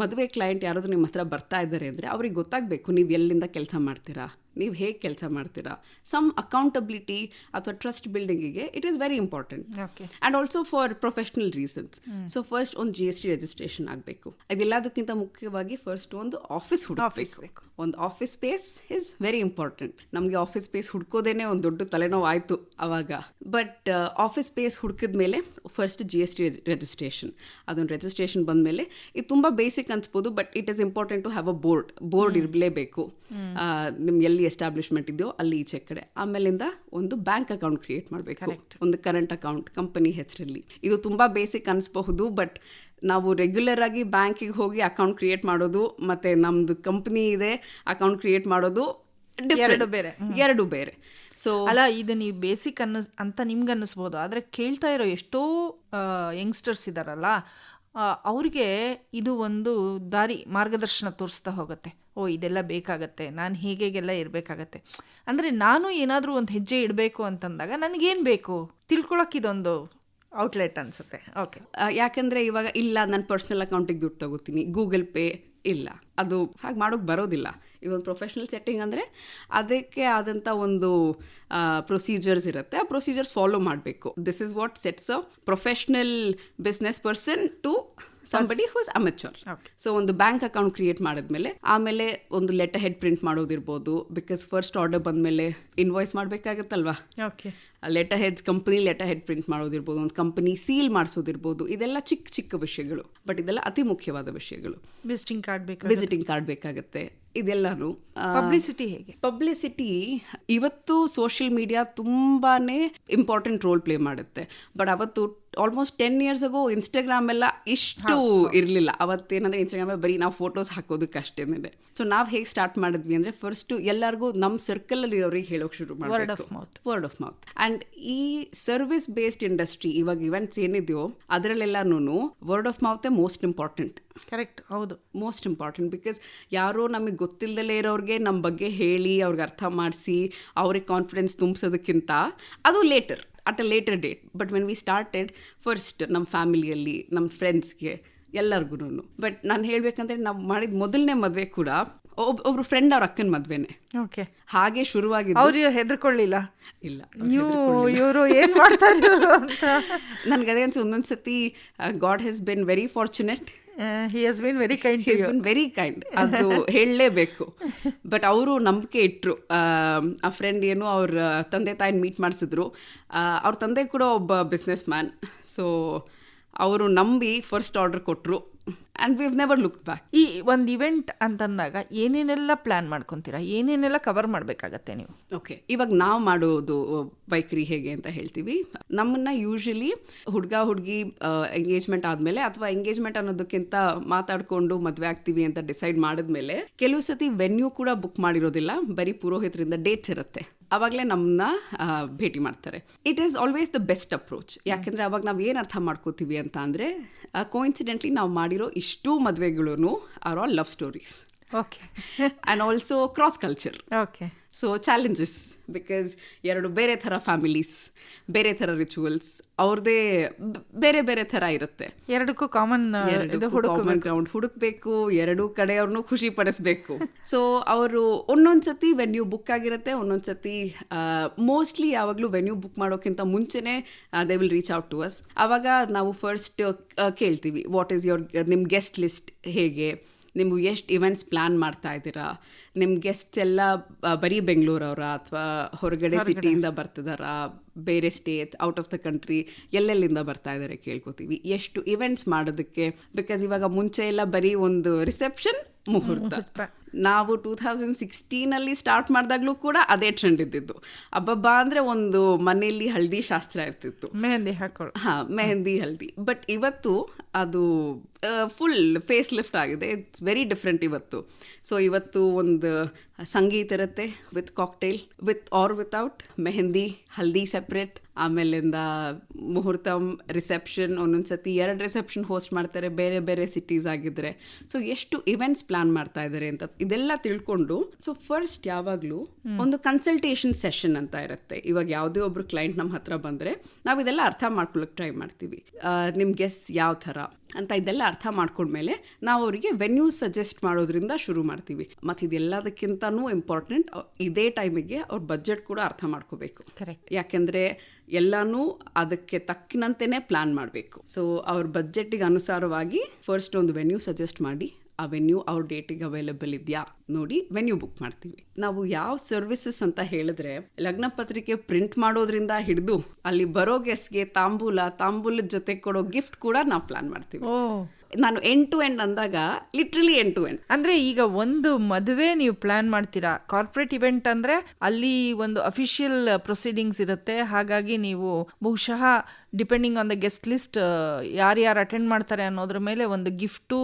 ಮದುವೆ ಕ್ಲೈಂಟ್ ಯಾರಾದರೂ ನಿಮ್ಮ ಹತ್ರ ಬರ್ತಾ ಇದ್ದಾರೆ ಅಂದರೆ ಅವ್ರಿಗೆ ಗೊತ್ತಾಗಬೇಕು ನೀವು ಎಲ್ಲಿಂದ ಕೆಲಸ ಮಾಡ್ತೀರಾ? ನೀವು ಹೇಗೆ ಕೆಲಸ ಮಾಡ್ತೀರಾ? ಸಮ್ ಅಕೌಂಟಬಿಲಿಟಿ ಅಥವಾ trust ಬಿಲ್ಡಿಂಗಿಗೆ it is very important okay and also for professional reasons so first ಒಂದು ಜಿ ಎಸ್ ಟಿ ರಿಜಿಸ್ಟ್ರೇಷನ್ ಆಗಬೇಕು. ಅದೆಲ್ಲದಕ್ಕಿಂತ ಮುಖ್ಯವಾಗಿ ಫಸ್ಟ್ ಒಂದು ಆಫೀಸ್ ಹುಡುಕಬೇಕು. ಒಂದು office space is very important ನಮಗೆ ಆಫೀಸ್ ಸ್ಪೇಸ್ ಹುಡ್ಕೋದೇನೆ ಒಂದು ದೊಡ್ಡ ತಲೆನೋವು ಆಯಿತು ಆವಾಗ ಬಟ್ ಆಫೀಸ್ ಸ್ಪೇಸ್ ಹುಡುಕಿದ ಮೇಲೆ first G S T registration ಅದೊಂದು ರಿಜಿಸ್ಟ್ರೇಷನ್ ಬಂದಮೇಲೆ ಇದು ತುಂಬ basic ಅನ್ಸ್ಬೋದು but it is important to have a board board ಇರಲೇಬೇಕು. ನಿಮ್ಗೆ ಎಲ್ಲಿ ಎಸ್ಟಾಬ್ಲಿಷ್ಮೆಂಟ್ ಇದೆಯೋ ಅಲ್ಲಿ ಈಚೆ ಕಡೆ. ಆಮೇಲಿಂದ ಒಂದು ಬ್ಯಾಂಕ್ ಅಕೌಂಟ್ ಕ್ರಿಯೇಟ್ ಮಾಡಬೇಕು. ಒಂದು ಕರೆಂಟ್ ಅಕೌಂಟ್ ಕಂಪನಿ ಹೆಸರಲ್ಲಿ. ಇದು ತುಂಬ ಬೇಸಿಕ್ ಅನಿಸ್ಬಹುದು ಬಟ್ ನಾವು ರೆಗ್ಯುಲರ್ ಆಗಿ ಬ್ಯಾಂಕಿಗೆ ಹೋಗಿ ಅಕೌಂಟ್ ಕ್ರಿಯೇಟ್ ಮಾಡೋದು ಮತ್ತೆ ನಮ್ದು ಕಂಪನಿ ಇದೆ ಅಕೌಂಟ್ ಕ್ರಿಯೇಟ್ ಮಾಡೋದು. ಎರಡು ಬೇರೆ. ಎರಡು ಬೇರೆ. ಸೊ ಅಲ್ಲ ಇದು ನೀವು ಬೇಸಿಕ್ ಅನ್ನಿಸ್ ಅಂತ ನಿಮ್ಗೆ ಅನ್ನಿಸ್ಬೋದು. ಆದರೆ ಕೇಳ್ತಾ ಇರೋ ಎಷ್ಟೋ ಯಂಗ್ಸ್ಟರ್ಸ್ ಇದ್ದಾರಲ್ಲ ಅವ್ರಿಗೆ ಇದು ಒಂದು ದಾರಿ ಮಾರ್ಗದರ್ಶನ ತೋರಿಸ್ತಾ ಹೋಗುತ್ತೆ. ಓ ಇದೆಲ್ಲ ಬೇಕಾಗತ್ತೆ ನಾನು ಹೇಗೆಲ್ಲ ಇರಬೇಕಾಗತ್ತೆ. ಅಂದರೆ ನಾನು ಏನಾದರೂ ಒಂದು ಹೆಜ್ಜೆ ಇಡಬೇಕು ಅಂತಂದಾಗ ನನಗೇನು ಬೇಕು? ತಿಳ್ಕೊಳಕ್ಕೆ ಇದೊಂದು ಔಟ್ಲೆಟ್ ಅನ್ಸುತ್ತೆ. ಓಕೆ ಯಾಕಂದ್ರೆ ಇವಾಗ ಇಲ್ಲ ನನ್ನ ಪರ್ಸ್ನಲ್ ಅಕೌಂಟಿಗೆ ದುಡ್ಡು ತಗೋತೀನಿ. ಗೂಗಲ್ ಪೇ ಇಲ್ಲ. ಅದು ಹಾಗೆ ಮಾಡೋಕೆ ಬರೋದಿಲ್ಲ. ಈಗ ಒಂದು ಪ್ರೊಫೆಷ್ನಲ್ ಸೆಟ್ಟಿಂಗ್ ಅಂದರೆ ಅದಕ್ಕೆ ಆದಂಥ ಒಂದು ಪ್ರೊಸೀಜರ್ಸ್ ಇರುತ್ತೆ. ಆ ಪ್ರೊಸೀಜರ್ಸ್ ಫಾಲೋ ಮಾಡಬೇಕು. This is what sets a professional business person to somebody who's amateur. So ಒಂದು ಬ್ಯಾಂಕ್ ಅಕೌಂಟ್ ಕ್ರಿಯೇಟ್ ಮಾಡಿದ್ಮೇಲೆ ಆಮೇಲೆ ಒಂದು ಲೆಟರ್ ಹೆಡ್ ಪ್ರಿಂಟ್ ಮಾಡೋದಿರ್ಬೋದು ಬಿಕಾಸ್ ಫಸ್ಟ್ ಆರ್ಡರ್ ಬಂದ್ಮೇಲೆ ಇನ್ವಾಯ್ಸ್ ಮಾಡಬೇಕಾಗತ್ತಲ್ವಾ? Letterheads company letter head print ಮಾಡೋದಿರ್ಬೋದು ಒಂದು ಕಂಪನಿ ಸೀಲ್ ಮಾಡಿಸೋದಿರ್ಬೋದು ಇದೆಲ್ಲ ಚಿಕ್ಕ ಚಿಕ್ಕ ವಿಷಯಗಳು. ಬಟ್ ಇದೆಲ್ಲ ಅತಿ ಮುಖ್ಯವಾದ ವಿಷಯಗಳು. ವಿಸಿಟಿಂಗ್ ಕಾರ್ಡ್ ಬೇಕು ವಿಸಿಟಿಂಗ್ ಕಾರ್ಡ್ ಬೇಕಾಗುತ್ತೆ. ಇದೆಲ್ಲಾನು ಪಬ್ಲಿಸಿಟಿ ಹೇಗೆ? ಪಬ್ಲಿಸಿಟಿ ಇವತ್ತು ಸೋಷಿಯಲ್ ಮೀಡಿಯಾ ತುಂಬಾನೇ ಇಂಪಾರ್ಟೆಂಟ್ ರೋಲ್ ಪ್ಲೇ ಮಾಡುತ್ತೆ. ಬಟ್ ಅವತ್ತು almost ten years ago Instagram ಎಲ್ಲ ಇಷ್ಟು ಇರಲಿಲ್ಲ. ಅವತ್ತೇನಂದ್ರೆ ಇನ್ಸ್ಟಾಗ್ರಾಮ್ ಬರೀ ನಾವು ಫೋಟೋಸ್ ಹಾಕೋದಕ್ಕೆ ಅಷ್ಟೇನೆ ಸೊ ನಾವು ಹೇಗೆ ಸ್ಟಾರ್ಟ್ ಮಾಡಿದ್ವಿ ಅಂದರೆ ಫಸ್ಟು ಎಲ್ಲರಿಗೂ ನಮ್ಮ ಸರ್ಕಲಲ್ಲಿ ಇರೋರಿಗೆ ಹೇಳೋಕೆ ಶುರು ಮಾಡಿ word of mouth word of mouth and ಈ ಸರ್ವಿಸ್ ಬೇಸ್ಡ್ ಇಂಡಸ್ಟ್ರಿ ಇವಾಗ ಇವೆಂಟ್ಸ್ ಏನಿದೆಯೋ ಅದರಲ್ಲೆಲ್ಲನೂ ವರ್ಡ್ ಆಫ್ ಮೌತೇ ಮೋಸ್ಟ್ ಇಂಪಾರ್ಟೆಂಟ್ ಕರೆಕ್ಟ್ ಹೌದು. ಮೋಸ್ಟ್ ಇಂಪಾರ್ಟೆಂಟ್ ಬಿಕಾಸ್ ಯಾರೋ ನಮಗೆ ಗೊತ್ತಿಲ್ಲದಲೇ ಇರೋರಿಗೆ ನಮ್ಮ ಬಗ್ಗೆ ಹೇಳಿ ಅವ್ರಿಗೆ ಅರ್ಥ ಮಾಡಿಸಿ ಅವ್ರಿಗೆ ಕಾನ್ಫಿಡೆನ್ಸ್ ತುಂಬಿಸೋದಕ್ಕಿಂತ ಅದು later at a later date but when we started first ನಮ್ಮ ಫ್ಯಾಮಿಲಿಯಲ್ಲಿ ನಮ್ಮ ಫ್ರೆಂಡ್ಸ್ಗೆ ಎಲ್ಲರಿಗೂ ಬಟ್ ನಾನು ಹೇಳಬೇಕಂದ್ರೆ ನಾವು ಮಾಡಿದ ಮೊದಲನೇ ಮದುವೆ ಕೂಡ ಒಬ್ ಒಬ್ರು ಫ್ರೆಂಡ್ ಅವ್ರ ಅಕ್ಕನ ಮದ್ವೆನೆ. ಓಕೆ ಹಾಗೆ ಶುರುವಾಗಿದ್ದು. ಅವ್ರು ಹೆದರ್ಕೊಳ್ಳಿಲ್ಲ? ಇಲ್ಲ ನೀವು ಇವರು ಏನು ಮಾಡ್ತಾರೆ ನನಗೆ ಅದೇ ಅನ್ಸು ಒಂದೊಂದ್ಸತಿ God has been very fortunate he has been very kind he's been very kind ಅದು ಹೇಳಲೇಬೇಕು. ಬಟ್ ಅವರು ನಂಬಿಕೆ ಇಟ್ಟರು ಆ ಫ್ರೆಂಡ್ ಏನು ಅವ್ರ ತಂದೆ ತಾಯಿನ ಮೀಟ್ ಮಾಡಿಸಿದ್ರು. ಅವ್ರ ತಂದೆ ಕೂಡ ಒಬ್ಬ ಬಿಸ್ನೆಸ್ ಮ್ಯಾನ್ ಸೊ ಅವರು ನಂಬಿ ಫಸ್ಟ್ ಆರ್ಡರ್ ಕೊಟ್ಟರು and we've never look back ಈ ಒಂದು ಇವೆಂಟ್ ಅಂತಂದಾಗ ಏನೇನೆಲ್ಲ ಪ್ಲಾನ್ ಮಾಡ್ಕೊತೀರಾ? ಏನೇನೆಲ್ಲ ಕವರ್ ಮಾಡಬೇಕಾಗತ್ತೆ ನೀವು? ಓಕೆ ಇವಾಗ ನಾವು ಮಾಡೋದು ಬೈಕ್ರಿ ಹೇಗೆ ಅಂತ ಹೇಳ್ತೀವಿ. ನಮ್ಮನ್ನು ಯೂಶಲಿ ಹುಡುಗ ಹುಡುಗಿ ಎಂಗೇಜ್ಮೆಂಟ್ ಆದಮೇಲೆ ಅಥವಾ ಎಂಗೇಜ್ಮೆಂಟ್ ಅನ್ನೋದಕ್ಕಿಂತ ಮಾತಾಡಿಕೊಂಡು ಮದುವೆ ಆಗ್ತೀವಿ ಅಂತ ಡಿಸೈಡ್ ಮಾಡಿದ್ಮೇಲೆ ಕೆಲವು ಸತಿ ವೆನ್ಯೂ ಕೂಡ ಬುಕ್ ಮಾಡಿರೋದಿಲ್ಲ. ಬರೀ ಪುರೋಹಿತರಿಂದ ಡೇಟ್ಸ್ ಇರುತ್ತೆ. ಅವಾಗಲೇ ನಮ್ಮನ್ನ ಭೇಟಿ ಮಾಡ್ತಾರೆ. It is always the best approach ಯಾಕೆಂದ್ರೆ ಅವಾಗ ನಾವು ಏನು ಅರ್ಥ ಮಾಡ್ಕೋತೀವಿ ಅಂತ ಅಂದರೆ ಕೋಇನ್ಸಿಡೆಂಟ್ಲಿ ನಾವು ಮಾಡಿರೋ ಇಷ್ಟೂ ಮದುವೆಗಳೂ are all love stories okay and also cross culture okay so challenges because ಎರಡು ಬೇರೆ ಥರ ಫ್ಯಾಮಿಲೀಸ್ ಬೇರೆ ಥರ ರಿಚುವಲ್ಸ್ ಅವ್ರದ್ದೇ ಬೇರೆ ಬೇರೆ ಥರ ಇರುತ್ತೆ. ಎರಡಕ್ಕೂ ಕಾಮನ್ ಕಾಮನ್ ಗ್ರೌಂಡ್ ಹುಡುಕ್ಬೇಕು. ಎರಡೂ ಕಡೆಯವ್ರನ್ನೂ ಖುಷಿ ಪಡಿಸ್ಬೇಕು. ಸೊ ಅವರು ಒಂದೊಂದ್ಸತಿ ವೆನ್ಯೂ ಬುಕ್ ಆಗಿರುತ್ತೆ ಒಂದೊಂದ್ಸತಿ ಮೋಸ್ಟ್ಲಿ ಯಾವಾಗಲೂ ವೆನ್ಯೂ ಬುಕ್ ಮಾಡೋಕ್ಕಿಂತ ಮುಂಚೆನೆ they will reach out to us ಅವಾಗ ನಾವು ಫಸ್ಟ್ ಕೇಳ್ತೀವಿ ವಾಟ್ ಈಸ್ ಯೋರ್ ನಿಮ್ಮ ಗೆಸ್ಟ್ ಲಿಸ್ಟ್ ಹೇಗೆ? ನೀವು ಎಷ್ಟು ಇವೆಂಟ್ಸ್ ಪ್ಲಾನ್ ಮಾಡ್ತಾ ಇದ್ದೀರಾ? ನಿಮ್ಮ ಗೆಸ್ಟ್ಸ್ ಎಲ್ಲ ಬರೀ ಬೆಂಗಳೂರವರ ಅಥವಾ ಹೊರಗಡೆ ಸಿಟಿಯಿಂದ ಬರ್ತಿದಾರಾ? ಬೇರೆ state out of the country ಎಲ್ಲೆಲ್ಲಿಂದ ಬರ್ತಾ ಇದ್ದಾರೆ ಕೇಳ್ಕೊತೀವಿ. ಎಷ್ಟು ಇವೆಂಟ್ಸ್ ಮಾಡೋದಕ್ಕೆ? ಬಿಕಾಸ್ ಇವಾಗ ಮುಂಚೆ ಎಲ್ಲ ಬರೀ ಒಂದು ರಿಸೆಪ್ಷನ್ ಮುಹೂರ್ತ. ನಾವು ಟೂ ತೌಸಂಡ್ ಸಿಕ್ಸ್ಟೀನಲ್ಲಿ ಸ್ಟಾರ್ಟ್ ಮಾಡಿದಾಗಲೂ ಕೂಡ ಅದೇ ಟ್ರೆಂಡ್ ಇದ್ದಿದ್ದು. ಅಬ್ಬಬ್ಬ ಅಂದರೆ ಒಂದು ಮನೆಯಲ್ಲಿ ಹಳದಿ ಶಾಸ್ತ್ರ ಇರ್ತಿತ್ತು. ಮೆಹಂದಿ ಹಾಕೊಳ್ಳಿ ಹಾಂ ಮೆಹಂದಿ ಹಲ್ದಿ ಬಟ್ ಇವತ್ತು ಅದು ಫುಲ್ ಫೇಸ್ ಲಿಫ್ಟ್ ಆಗಿದೆ. ಇಟ್ಸ್ ವೆರಿ ಡಿಫ್ರೆಂಟ್ ಇವತ್ತು. ಸೊ ಇವತ್ತು ಒಂದು ಸಂಗೀತ ಇರುತ್ತೆ with cocktail with or without mehendi haldi separate ಆಮೇಲಿಂದ ಮುಹೂರ್ತ ರಿಸೆಪ್ಷನ್ ಒಂದೊಂದ್ಸತಿ ಎರಡು ರಿಸೆಪ್ಷನ್ ಹೋಸ್ಟ್ ಮಾಡ್ತಾರೆ ಬೇರೆ ಬೇರೆ ಸಿಟೀಸ್ ಆಗಿದ್ರೆ. ಸೊ ಎಷ್ಟು ಇವೆಂಟ್ಸ್ ಪ್ಲಾನ್ ಮಾಡ್ತಾ ಇದ್ದಾರೆ ಅಂತ ಇದೆಲ್ಲ ತಿಳ್ಕೊಂಡು ಸೊ ಫಸ್ಟ್ ಯಾವಾಗಲೂ ಒಂದು ಕನ್ಸಲ್ಟೇಷನ್ ಸೆಷನ್ ಅಂತ ಇರುತ್ತೆ. ಇವಾಗ ಯಾವುದೇ ಒಬ್ರು ಕ್ಲೈಂಟ್ ನಮ್ಮ ಹತ್ರ ಬಂದರೆ ನಾವು ಇದೆಲ್ಲ ಅರ್ಥ ಮಾಡ್ಕೊಳ್ಳೋಕೆ ಟ್ರೈ ಮಾಡ್ತೀವಿ. ನಿಮ್ಮ ಗೆಸ್ಟ್ ಯಾವ ಥರ ಅಂತ ಇದೆಲ್ಲ ಅರ್ಥ ಮಾಡ್ಕೊಂಡ್ಮೇಲೆ ನಾವು ಅವರಿಗೆ ವೆನ್ಯೂ ಸಜೆಸ್ಟ್ ಮಾಡೋದ್ರಿಂದ ಶುರು ಮಾಡ್ತೀವಿ. ಮತ್ತು ಇದೆಲ್ಲದಕ್ಕಿಂತನೂ ಇಂಪಾರ್ಟೆಂಟ್ ಇದೇ ಟೈಮಿಗೆ ಅವ್ರ ಬಜೆಟ್ ಕೂಡ ಅರ್ಥ ಮಾಡ್ಕೋಬೇಕು. ಯಾಕೆಂದರೆ ಎಲ್ಲನೂ ಅದಕ್ಕೆ ತಕ್ಕಿನಂತೆಯೇ ಪ್ಲಾನ್ ಮಾಡಬೇಕು. ಸೊ ಅವ್ರ ಬಜೆಟ್ಟಿಗೆ ಅನುಸಾರವಾಗಿ ಫಸ್ಟ್ ಒಂದು ವೆನ್ಯೂ ಸಜೆಸ್ಟ್ ಮಾಡಿ ಆ ವೆನ್ಯೂ ಅವ್ರ ಡೇಟಿಗೆ ಅವೈಲೇಬಲ್ ಇದೆಯಾ? ನೋಡಿ ವೆನ್ಯೂ ಬುಕ್ ಮಾಡ್ತೀವಿ. ನಾವು ಯಾವ ಸರ್ವಿಸಸ್ ಅಂತ ಹೇಳಿದ್ರೆ ಲಗ್ನ ಪತ್ರಿಕೆ ಪ್ರಿಂಟ್ ಮಾಡೋದ್ರಿಂದ ಹಿಡಿದು ಅಲ್ಲಿ ಬರೋ ಗೆಸ್ಗೆ ತಾಂಬೂಲ ತಾಂಬೂಲದ ಜೊತೆ ಕೊಡೋ ಗಿಫ್ಟ್ ಕೂಡ ನಾವು ಪ್ಲಾನ್ ಮಾಡ್ತೀವಿ. ನಾನು ಎಂಡ್ ಟು ಎಂಡ್ ಅಂದಾಗ ಲಿಟ್ರಲಿ ಎಂಡ್ ಟು ಎಂಡ್ ಅಂದ್ರೆ ಈಗ ಒಂದು ಮದುವೆ ನೀವು ಪ್ಲಾನ್ ಮಾಡ್ತೀರಾ? ಕಾರ್ಪೊರೇಟ್ ಇವೆಂಟ್ ಅಂದ್ರೆ ಅಲ್ಲಿ ಒಂದು ಅಫಿಷಿಯಲ್ ಪ್ರೊಸೀಡಿಂಗ್ಸ್ ಇರುತ್ತೆ. ಹಾಗಾಗಿ ನೀವು ಬಹುಶಃ depending on the guest list ಯಾರು ಅಟೆಂಡ್ ಮಾಡ್ತಾರೆ ಅನ್ನೋದ್ರ ಮೇಲೆ ಒಂದು ಗಿಫ್ಟು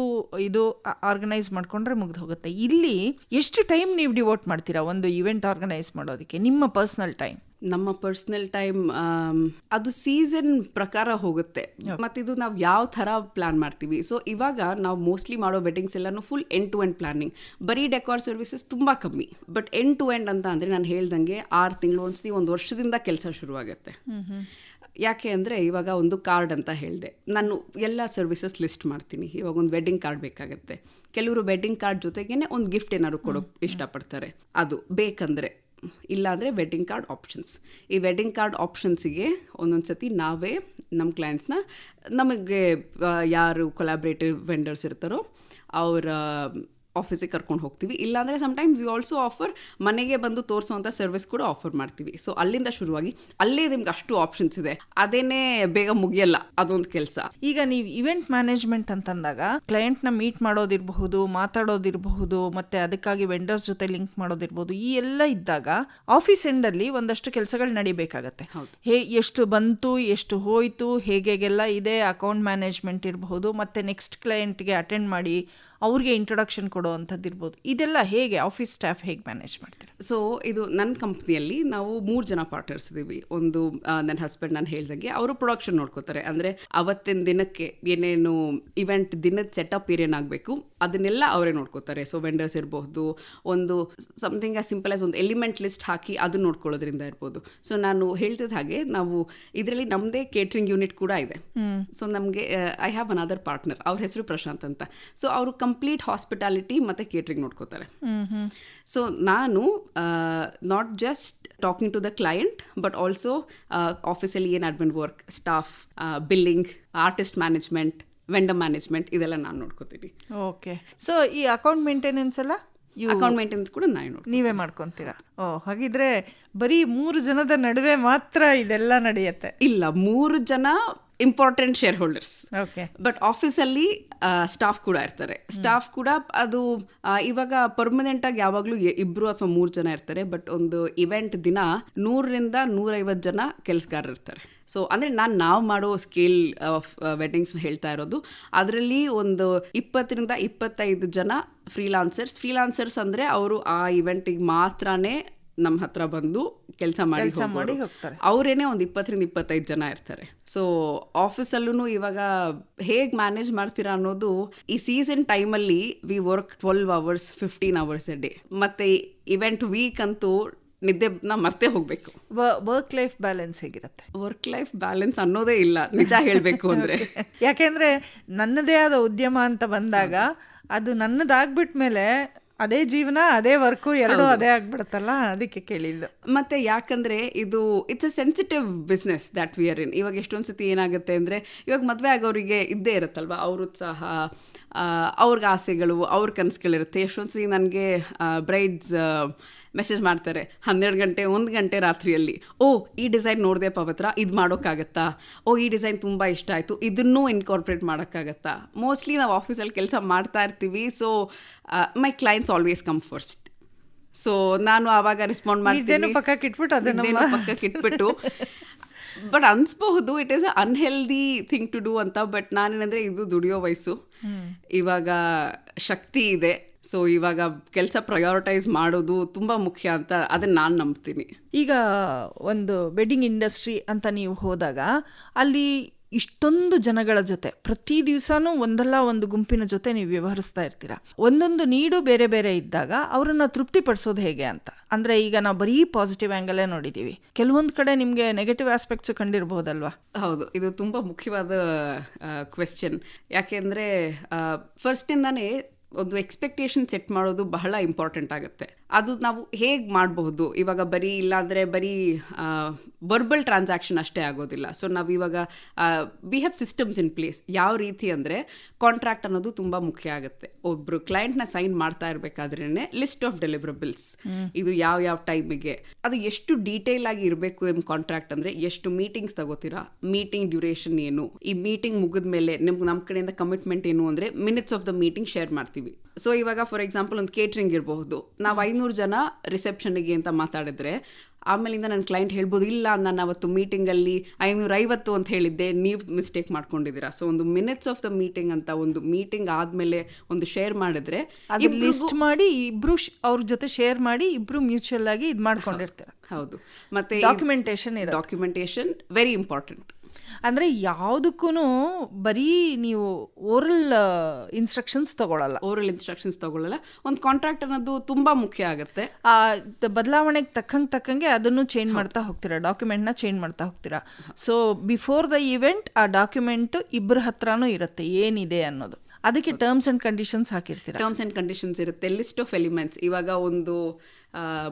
ಇದು ಆರ್ಗನೈಸ್ ಮಾಡಿಕೊಂಡ್ರೆ ಮುಗ್ದು ಹೋಗುತ್ತೆ. ಇಲ್ಲಿ ಎಷ್ಟು ಟೈಮ್ ನೀವು ಡಿವೋಟ್ ಮಾಡ್ತೀರಾ ಒಂದು ಇವೆಂಟ್ ಆರ್ಗನೈಸ್ ಮಾಡೋದಕ್ಕೆ? ನಿಮ್ಮ ಪರ್ಸ್ನಲ್ ಟೈಮ್ ನಮ್ಮ ಪರ್ಸ್ನಲ್ ಟೈಮ್ ಅದು ಸೀಸನ್ ಪ್ರಕಾರ ಹೋಗುತ್ತೆ. ಮತ್ತಿದು ನಾವು ಯಾವ ಥರ ಪ್ಲಾನ್ ಮಾಡ್ತೀವಿ? ಸೊ ಇವಾಗ ನಾವು ಮೋಸ್ಟ್ಲಿ ಮಾಡೋ ವೆಡ್ಡಿಂಗ್ಸ್ ಎಲ್ಲಾನು full end to end planning ಬರೀ ಡೆಕೋರ್ ಸರ್ವಿಸಸ್ ತುಂಬ ಕಮ್ಮಿ. ಬಟ್ ಎಂಡ್ ಟು ಎಂಡ್ ಅಂತ ಅಂದರೆ ನಾನು ಹೇಳ್ದಂಗೆ ಆರು ತಿಂಗಳು ಒಂದ್ಸತಿ ಒಂದು ವರ್ಷದಿಂದ ಕೆಲಸ ಶುರುವಾಗುತ್ತೆ. ಯಾಕೆ ಅಂದರೆ ಇವಾಗ ಒಂದು ಕಾರ್ಡ್ ಅಂತ ಹೇಳಿದೆ. ನಾನು ಎಲ್ಲ ಸರ್ವಿಸಸ್ ಲಿಸ್ಟ್ ಮಾಡ್ತೀನಿ. ಇವಾಗ ಒಂದು ವೆಡ್ಡಿಂಗ್ ಕಾರ್ಡ್ ಬೇಕಾಗುತ್ತೆ. ಕೆಲವರು ವೆಡ್ಡಿಂಗ್ ಕಾರ್ಡ್ ಜೊತೆಗೇ ಒಂದು ಗಿಫ್ಟ್ ಏನಾದ್ರು ಕೊಡೋಕೆ ಇಷ್ಟಪಡ್ತಾರೆ. ಅದು ಬೇಕಂದರೆ. ಇಲ್ಲಾಂದರೆ ವೆಡ್ಡಿಂಗ್ ಕಾರ್ಡ್ ಆಪ್ಷನ್ಸ್ ಈ ವೆಡ್ಡಿಂಗ್ ಕಾರ್ಡ್ ಆಪ್ಷನ್ಸಿಗೆ ಒಂದೊಂದು ಸತಿ ನಾವೇ ನಮ್ಮ ಕ್ಲೈಂಟ್ಸ್ನ ನಮಗೆ ಯಾರು ಕೊಲಾಬ್ರೇಟಿವ್ ವೆಂಡರ್ಸ್ ಇರ್ತಾರೋ ಅವರ ಆಫೀಸಿಗೆ ಕರ್ಕೊಂಡು ಹೋಗ್ತೀವಿ. ಇಲ್ಲಾಂದರೆ ಸಮ್ಟೈಮ್ಸ್ ವಿ ಆಲ್ಸೋ ಆಫರ್ ಮನೆಗೆ ಬಂದು ತೋರಿಸುವಂಥ ಸರ್ವಿಸ್ ಕೂಡ ಆಫರ್ ಮಾಡ್ತೀವಿ. ಸೊ ಅಲ್ಲಿಂದ ಶುರುವಾಗಿ ಅಲ್ಲೇ ನಿಮ್ಗೆ ಅಷ್ಟು ಆಪ್ಷನ್ಸ್ ಇದೆ. ಅದೇನೇ ಬೇಗ ಮುಗಿಯಲ್ಲ ಅದೊಂದು ಕೆಲಸ. ಈಗ ನೀವು ಇವೆಂಟ್ ಮ್ಯಾನೇಜ್ಮೆಂಟ್ ಅಂತಂದಾಗ ಕ್ಲೈಂಟ್ನ ಮೀಟ್ ಮಾಡೋದಿರಬಹುದು ಮಾತಾಡೋದಿರಬಹುದು ಮತ್ತೆ ಅದಕ್ಕಾಗಿ ವೆಂಡರ್ಸ್ ಜೊತೆ ಲಿಂಕ್ ಮಾಡೋದಿರಬಹುದು ಈ ಎಲ್ಲ ಇದ್ದಾಗ ಆಫೀಸ್ ಎಂಡಲ್ಲಿ ಒಂದಷ್ಟು ಕೆಲಸಗಳು ನಡಿಬೇಕಾಗತ್ತೆ. ಹೇ ಎಷ್ಟು ಬಂತು ಎಷ್ಟು ಹೋಯ್ತು ಹೇಗೆಲ್ಲ ಇದೆ ಅಕೌಂಟ್ ಮ್ಯಾನೇಜ್ಮೆಂಟ್ ಇರಬಹುದು ಮತ್ತೆ ನೆಕ್ಸ್ಟ್ ಕ್ಲೈಂಟ್ಗೆ ಅಟೆಂಡ್ ಮಾಡಿ ಅವ್ರಿಗೆ ಇಂಟ್ರೊಡಕ್ಷನ್ ಕೊಡೋ ಅಂಥದ್ದು ಇರ್ಬೋದು ಇದೆಲ್ಲ ಹೇಗೆ ಆಫೀಸ್ ಸ್ಟಾಫ್ ಹೇಗೆ ಮ್ಯಾನೇಜ್ ಮಾಡ್ತೀರಾ? ಸೊ ಇದು ನನ್ನ ಕಂಪ್ನಿಯಲ್ಲಿ ನಾವು ಮೂರು ಜನ ಪಾರ್ಟ್ನರ್ಸ್ ಇದ್ದೀವಿ ಒಂದು ನನ್ನ ಹಸ್ಬೆಂಡ್ ನಾನು ಹೇಳ್ದಂಗೆ ಅವರು ಪ್ರೊಡಕ್ಷನ್ ನೋಡ್ಕೋತಾರೆ. ಅಂದರೆ ಅವತ್ತಿನ ದಿನಕ್ಕೆ ಏನೇನು ಇವೆಂಟ್ ದಿನದ ಸೆಟಪ್ ಏನೇನಾಗಬೇಕು ಅದನ್ನೆಲ್ಲ ಅವರೇ ನೋಡ್ಕೋತಾರೆ. ಸೊ ವೆಂಡರ್ಸ್ ಇರಬಹುದು ಒಂದು ಸಮಥಿಂಗ್ ಆ ಸಿಂಪಲ್ ಆಸ್ ಒಂದು ಎಲಿಮೆಂಟ್ ಲಿಸ್ಟ್ ಹಾಕಿ ಅದನ್ನ ನೋಡ್ಕೊಳ್ಳೋದ್ರಿಂದ ಇರ್ಬೋದು. ಸೊ ನಾನು ಹೇಳ್ತಿದ್ದ ಹಾಗೆ ನಾವು ಇದರಲ್ಲಿ ನಮ್ಮದೇ ಕೇಟ್ರಿಂಗ್ ಯೂನಿಟ್ ಕೂಡ ಇದೆ. ಸೊ ನಮಗೆ ಐ ಹ್ಯಾವ್ ಅನದರ್ ಪಾರ್ಟ್ನರ್ ಅವ್ರ ಹೆಸರು ಪ್ರಶಾಂತ್ ಅಂತ. ಸೊ ಅವರು ಕಂಪ್ಲೀಟ್ ಹಾಸ್ಪಿಟಾಲಿಟಿ ಮತ್ತು ಕೇಟ್ರಿಂಗ್ ನೋಡ್ಕೋತಾರೆ. ಸೊ ನಾನು not just talking to the client but also ಆಫೀಸಲ್ಲಿ ಏನು admin work staff billing artist management vendor management ಇದೆಲ್ಲ ನಾನು ನೋಡ್ಕೋತೀನಿ. ಓಕೆ ಸೊ ಈ ಅಕೌಂಟ್ ಮೇಂಟೆನೆನ್ಸ್ ಎಲ್ಲ ಅಕೌಂಟ್ ಮೇಂಟೆನೆನ್ಸ್ ಕೂಡ ನಾನು ನೀವೇ ಮಾಡ್ಕೊಂತೀರಾ? ಓ ಹಾಗಿದ್ರೆ ಬರೀ ಮೂರು ಜನದ ನಡುವೆ ಮಾತ್ರ ಇದೆಲ್ಲ ನಡೆಯುತ್ತೆ. ಇಲ್ಲ ಮೂರು ಜನ ಇಂಪಾರ್ಟೆಂಟ್ ಶೇರ್ ಹೋಲ್ಡರ್ಸ್ ಬಟ್ ಆಫೀಸಲ್ಲಿ ಸ್ಟಾಫ್ ಕೂಡ ಇರ್ತಾರೆ. ಸ್ಟಾಫ್ ಕೂಡ ಅದು ಇವಾಗ ಪರ್ಮನೆಂಟ್ ಆಗಿ ಯಾವಾಗಲೂ ಇಬ್ರು ಅಥವಾ ಮೂರು ಜನ ಇರ್ತಾರೆ. ಬಟ್ ಒಂದು ಇವೆಂಟ್ ದಿನ ನೂರರಿಂದ ನೂರೈವತ್ತು ಜನ ಕೆಲಸಗಾರರು ಇರ್ತಾರೆ. ಸೊ ಅಂದರೆ ನಾನು ನಾವು ಮಾಡೋ ಸ್ಕೇಲ್ ಆಫ್ ವೆಡ್ಡಿಂಗ್ಸ್ ಹೇಳ್ತಾ ಇರೋದು. ಅದರಲ್ಲಿ ಒಂದು ಇಪ್ಪತ್ತರಿಂದ ಇಪ್ಪತ್ತೈದು ಜನ ಫ್ರೀಲಾನ್ಸರ್ಸ್ ಫ್ರೀಲಾನ್ಸರ್ಸ್ ಅಂದರೆ ಅವರು ಆ ಇವೆಂಟಿಗೆ ಮಾತ್ರನೇ ನಮ್ಮ ಹತ್ರ ಬಂದು ಕೆಲಸ ಮಾಡಿ ಹೋಗ್ತಾರೆ. ಅವರೇನೆ ಒಂದು ಇಪ್ಪತ್ತರಿಂದ ಇಪ್ಪತ್ತೈದು ಜನ ಇರ್ತಾರೆ. ಸೊ ಆಫೀಸಲ್ಲೂ ಇವಾಗ ಹೇಗೆ ಮ್ಯಾನೇಜ್ ಮಾಡ್ತೀರಾ ಅನ್ನೋದು ಈ ಸೀಸನ್ ಟೈಮಲ್ಲಿ we work twelve hours fifteen hours a day ಮತ್ತೆ ಇವೆಂಟ್ ವೀಕ್ ಅಂತೂ ನಿದ್ದೆನ ಮರ್ತೇ ಹೋಗಬೇಕು. ವರ್ಕ್ ಲೈಫ್ ಬ್ಯಾಲೆನ್ಸ್ ಹೇಗಿರುತ್ತೆ? ವರ್ಕ್ ಲೈಫ್ ಬ್ಯಾಲೆನ್ಸ್ ಅನ್ನೋದೇ ಇಲ್ಲ ನಿಜ ಹೇಳಬೇಕು ಅಂದ್ರೆ. ಯಾಕೆಂದ್ರೆ ನನ್ನದೇ ಆದ ಉದ್ಯಮ ಅಂತ ಬಂದಾಗ ಅದು ನನ್ನದಾಗ್ಬಿಟ್ಮೇಲೆ ಅದೇ ಜೀವನ ಅದೇ ವರ್ಕು ಎರಡು ಅದೇ ಆಗ್ಬಿಡುತ್ತಲ್ಲ ಅದಕ್ಕೆ ಕೇಳಿದ್ದು. ಮತ್ತೆ ಯಾಕಂದ್ರೆ ಇದು it's a sensitive business that we are in ಇವಾಗ ಎಷ್ಟೊಂದು ಸತಿ ಏನಾಗುತ್ತೆ ಅಂದ್ರೆ ಇವಾಗ ಮದುವೆ ಆಗೋರಿಗೆ ಇದ್ದೇ ಇರುತ್ತಲ್ವಾ ಅವ್ರ ಉತ್ಸಾಹ ಅವ್ರಿಗೆ ಆಸೆಗಳು ಅವ್ರ ಕನಸುಗಳಿರುತ್ತೆ. ಎಷ್ಟೊಂದು ಸಲ ನನಗೆ ಬ್ರೈಡ್ಸ್ ಮೆಸೇಜ್ ಮಾಡ್ತಾರೆ. ಹನ್ನೆರಡು ಗಂಟೆ ಒಂದು ಗಂಟೆ ರಾತ್ರಿಯಲ್ಲಿ ಓ ಈ ಡಿಸೈನ್ ನೋಡಿದೆ ಪವತ್ರ ಇದು ಮಾಡೋಕ್ಕಾಗತ್ತಾ? ಓ ಈ ಡಿಸೈನ್ ತುಂಬ ಇಷ್ಟ ಆಯಿತು ಇದನ್ನೂ ಇನ್ಕಾರ್ಪ್ರೇಟ್ ಮಾಡೋಕ್ಕಾಗತ್ತಾ? ಮೋಸ್ಟ್ಲಿ ನಾವು ಆಫೀಸಲ್ಲಿ ಕೆಲಸ ಮಾಡ್ತಾ ಇರ್ತೀವಿ so my clients always come first so ನಾನು ಆವಾಗ ರೆಸ್ಪಾಂಡ್ ಇಟ್ಬಿಟ್ಟು ಮಾಡ್ತೀನಿ ಪಕ್ಕಕ್ಕೆ ಇಟ್ಬಿಟ್ಟು but ಅನ್ಸ್ಬಹುದು it is unhealthy thing to do ಅಂತ, ಬಟ್ ನಾನೇನಂದ್ರೆ ಇದು ದುಡಿಯೋ ವಯಸ್ಸು. ಇವಾಗ ಶಕ್ತಿ ಇದೆ. ಸೊ ಇವಾಗ ಕೆಲಸ ಪ್ರಯಾರಿಟೈಸ್ ಮಾಡೋದು ತುಂಬ ಮುಖ್ಯ ಅಂತ ಅದನ್ನ ನಾನು ನಂಬ್ತೀನಿ. ಈಗ ಒಂದು ವೆಡ್ಡಿಂಗ್ ಇಂಡಸ್ಟ್ರಿ ಅಂತ ನೀವು ಹೋದಾಗ, ಅಲ್ಲಿ ಇಷ್ಟೊಂದು ಜನಗಳ ಜೊತೆ, ಪ್ರತಿ ದಿವಸನೂ ಒಂದಲ್ಲ ಒಂದು ಗುಂಪಿನ ಜೊತೆ ನೀವು ವ್ಯವಹರಿಸ್ತಾ ಇರ್ತೀರ? ಒಂದೊಂದು ನೀಡು ಬೇರೆ ಬೇರೆ ಇದ್ದಾಗ ಅವರನ್ನ ತೃಪ್ತಿಪಡಿಸೋದು ಹೇಗೆ ಅಂತ? ಅಂದ್ರೆ ಈಗ ನಾವು ಬರೀ ಪಾಸಿಟಿವ್ ಆ್ಯಂಗಲೇ ನೋಡಿದ್ದೀವಿ ಕೆಲವೊಂದು ಕಡೆ ನಿಮಗೆ ನೆಗೆಟಿವ್ ಆಸ್ಪೆಕ್ಟ್ಸ್ ಕಂಡಿರ್ಬೋದಲ್ವಾ? ಹೌದು, ಇದು ತುಂಬ ಮುಖ್ಯವಾದ ಕ್ವೆಶ್ಚನ್ ಯಾಕೆಂದರೆ ಫಸ್ಟಿಂದಾನೇ ಒಂದು ಎಕ್ಸ್ಪೆಕ್ಟೇಷನ್ ಸೆಟ್ ಮಾಡೋದು ಬಹಳ ಇಂಪಾರ್ಟೆಂಟ್ ಆಗುತ್ತೆ. ಅದು ನಾವು ಹೇಗೆ ಮಾಡಬಹುದು? ಇವಾಗ ಬರೀ ಇಲ್ಲಾಂದರೆ ಬರೀ ವರ್ಬಲ್ ಟ್ರಾನ್ಸಾಕ್ಷನ್ ಅಷ್ಟೇ ಆಗೋದಿಲ್ಲ. ಸೊ ನಾವು ಇವಾಗ we have systems in place ಯಾವ ರೀತಿ ಅಂದರೆ ಕಾಂಟ್ರಾಕ್ಟ್ ಅನ್ನೋದು ತುಂಬ ಮುಖ್ಯ ಆಗುತ್ತೆ. ಒಬ್ಬರು ಕ್ಲೈಂಟ್ನ ಸೈನ್ ಮಾಡ್ತಾ ಇರಬೇಕಾದ್ರೇ ಲಿಸ್ಟ್ ಆಫ್ ಡೆಲಿವರಬಲ್ಸ್ ಇದು ಯಾವ ಯಾವ ಟೈಮಿಗೆ ಅದು ಎಷ್ಟು ಡೀಟೇಲ್ ಆಗಿ ಇರಬೇಕು ನಿಮ್ಮ ಕಾಂಟ್ರಾಕ್ಟ್ ಅಂದರೆ ಎಷ್ಟು ಮೀಟಿಂಗ್ಸ್ ತಗೋತೀರಾ? ಮೀಟಿಂಗ್ ಡ್ಯೂರೇಷನ್ ಏನು? ಈ ಮೀಟಿಂಗ್ ಮುಗಿದ ಮೇಲೆ ನಿಮ್ಗೆ ನಮ್ಮ ಕಡೆಯಿಂದ ಕಮಿಟ್ಮೆಂಟ್ ಏನು ಅಂದರೆ minutes of the meeting share ಮಾಡ್ತೀವಿ. ಸೊ ಇವಾಗ ಫಾರ್ ಎಕ್ಸಾಂಪಲ್ ಒಂದು ಕೇಟ್ರಿಂಗ್ ಇರಬಹುದು. ನಾವು ಐನೂರು ಜನ ರಿಸೆಪ್ಷನ್ಗೆ ಅಂತ ಮಾತಾಡಿದ್ರೆ ಆಮೇಲಿಂದ ನನ್ನ ಕ್ಲೈಂಟ್ ಹೇಳ್ಬೋದು ಇಲ್ಲ ನಾನು ಅವತ್ತು ಮೀಟಿಂಗಲ್ಲಿ ಐನೂರ ಐವತ್ತು ಅಂತ ಹೇಳಿದ್ದೆ ನೀವು ಮಿಸ್ಟೇಕ್ ಮಾಡ್ಕೊಂಡಿದ್ದೀರಾ. ಸೊ ಒಂದು ಮಿನಿಟ್ಸ್ ಆಫ್ ದ ಮೀಟಿಂಗ್ ಅಂತ ಒಂದು ಮೀಟಿಂಗ್ ಆದಮೇಲೆ ಒಂದು ಶೇರ್ ಮಾಡಿದ್ರೆ ಲಿಸ್ಟ್ ಮಾಡಿ ಇಬ್ರು ಅವ್ರ ಜೊತೆ ಶೇರ್ ಮಾಡಿ ಇಬ್ರು ಮ್ಯೂಚುವಲ್ ಆಗಿ ಇದು ಮಾಡ್ಕೊಂಡಿರ್ತಾರೆ. ಹೌದು. ಮತ್ತೆ documentation documentation documentation very important ಅಂದ್ರೆ ಯಾವುದಕ್ಕೂ ಬರೀ ನೀವು ಓರಲ್ ಇನ್ಸ್ಟ್ರಕ್ಷನ್ಸ್ ತಗೊಳ್ಳಲ್ಲ ಓರಲ್ ಇನ್ಸ್ಟ್ರಕ್ಷನ್ಸ್ ತಗೊಳ್ಳಲ್ಲ ಒಂದು ಕಾಂಟ್ರಾಕ್ಟ್ ಅನ್ನೋದು ತುಂಬ ಮುಖ್ಯ ಆಗುತ್ತೆ. ಬದಲಾವಣೆಗೆ ತಕ್ಕಂಗೆ ತಕ್ಕಂಗೆ ಅದನ್ನು ಚೇಂಜ್ ಮಾಡ್ತಾ ಹೋಗ್ತೀರಾ ಡಾಕ್ಯುಮೆಂಟ್ನ ಚೇಂಜ್ ಮಾಡ್ತಾ ಹೋಗ್ತೀರಾ. ಸೊ ಬಿಫೋರ್ ದ ಇವೆಂಟ್ ಆ ಡಾಕ್ಯುಮೆಂಟ್ ಇಬ್ಬರ ಹತ್ರನೂ ಇರುತ್ತೆ ಏನಿದೆ ಅನ್ನೋದು. ಅದಕ್ಕೆ ಟರ್ಮ್ಸ್ ಅಂಡ್ ಕಂಡೀಷನ್ಸ್ ಹಾಕಿರ್ತೀರಾ. ಟರ್ಮ್ಸ್ ಆ್ಯಂಡ್ ಕಂಡೀಷನ್ಸ್ ಇರುತ್ತೆ ಲಿಸ್ಟ್ ಆಫ್ ಎಲಿಮೆಂಟ್ಸ್ ಇವಾಗ ಒಂದು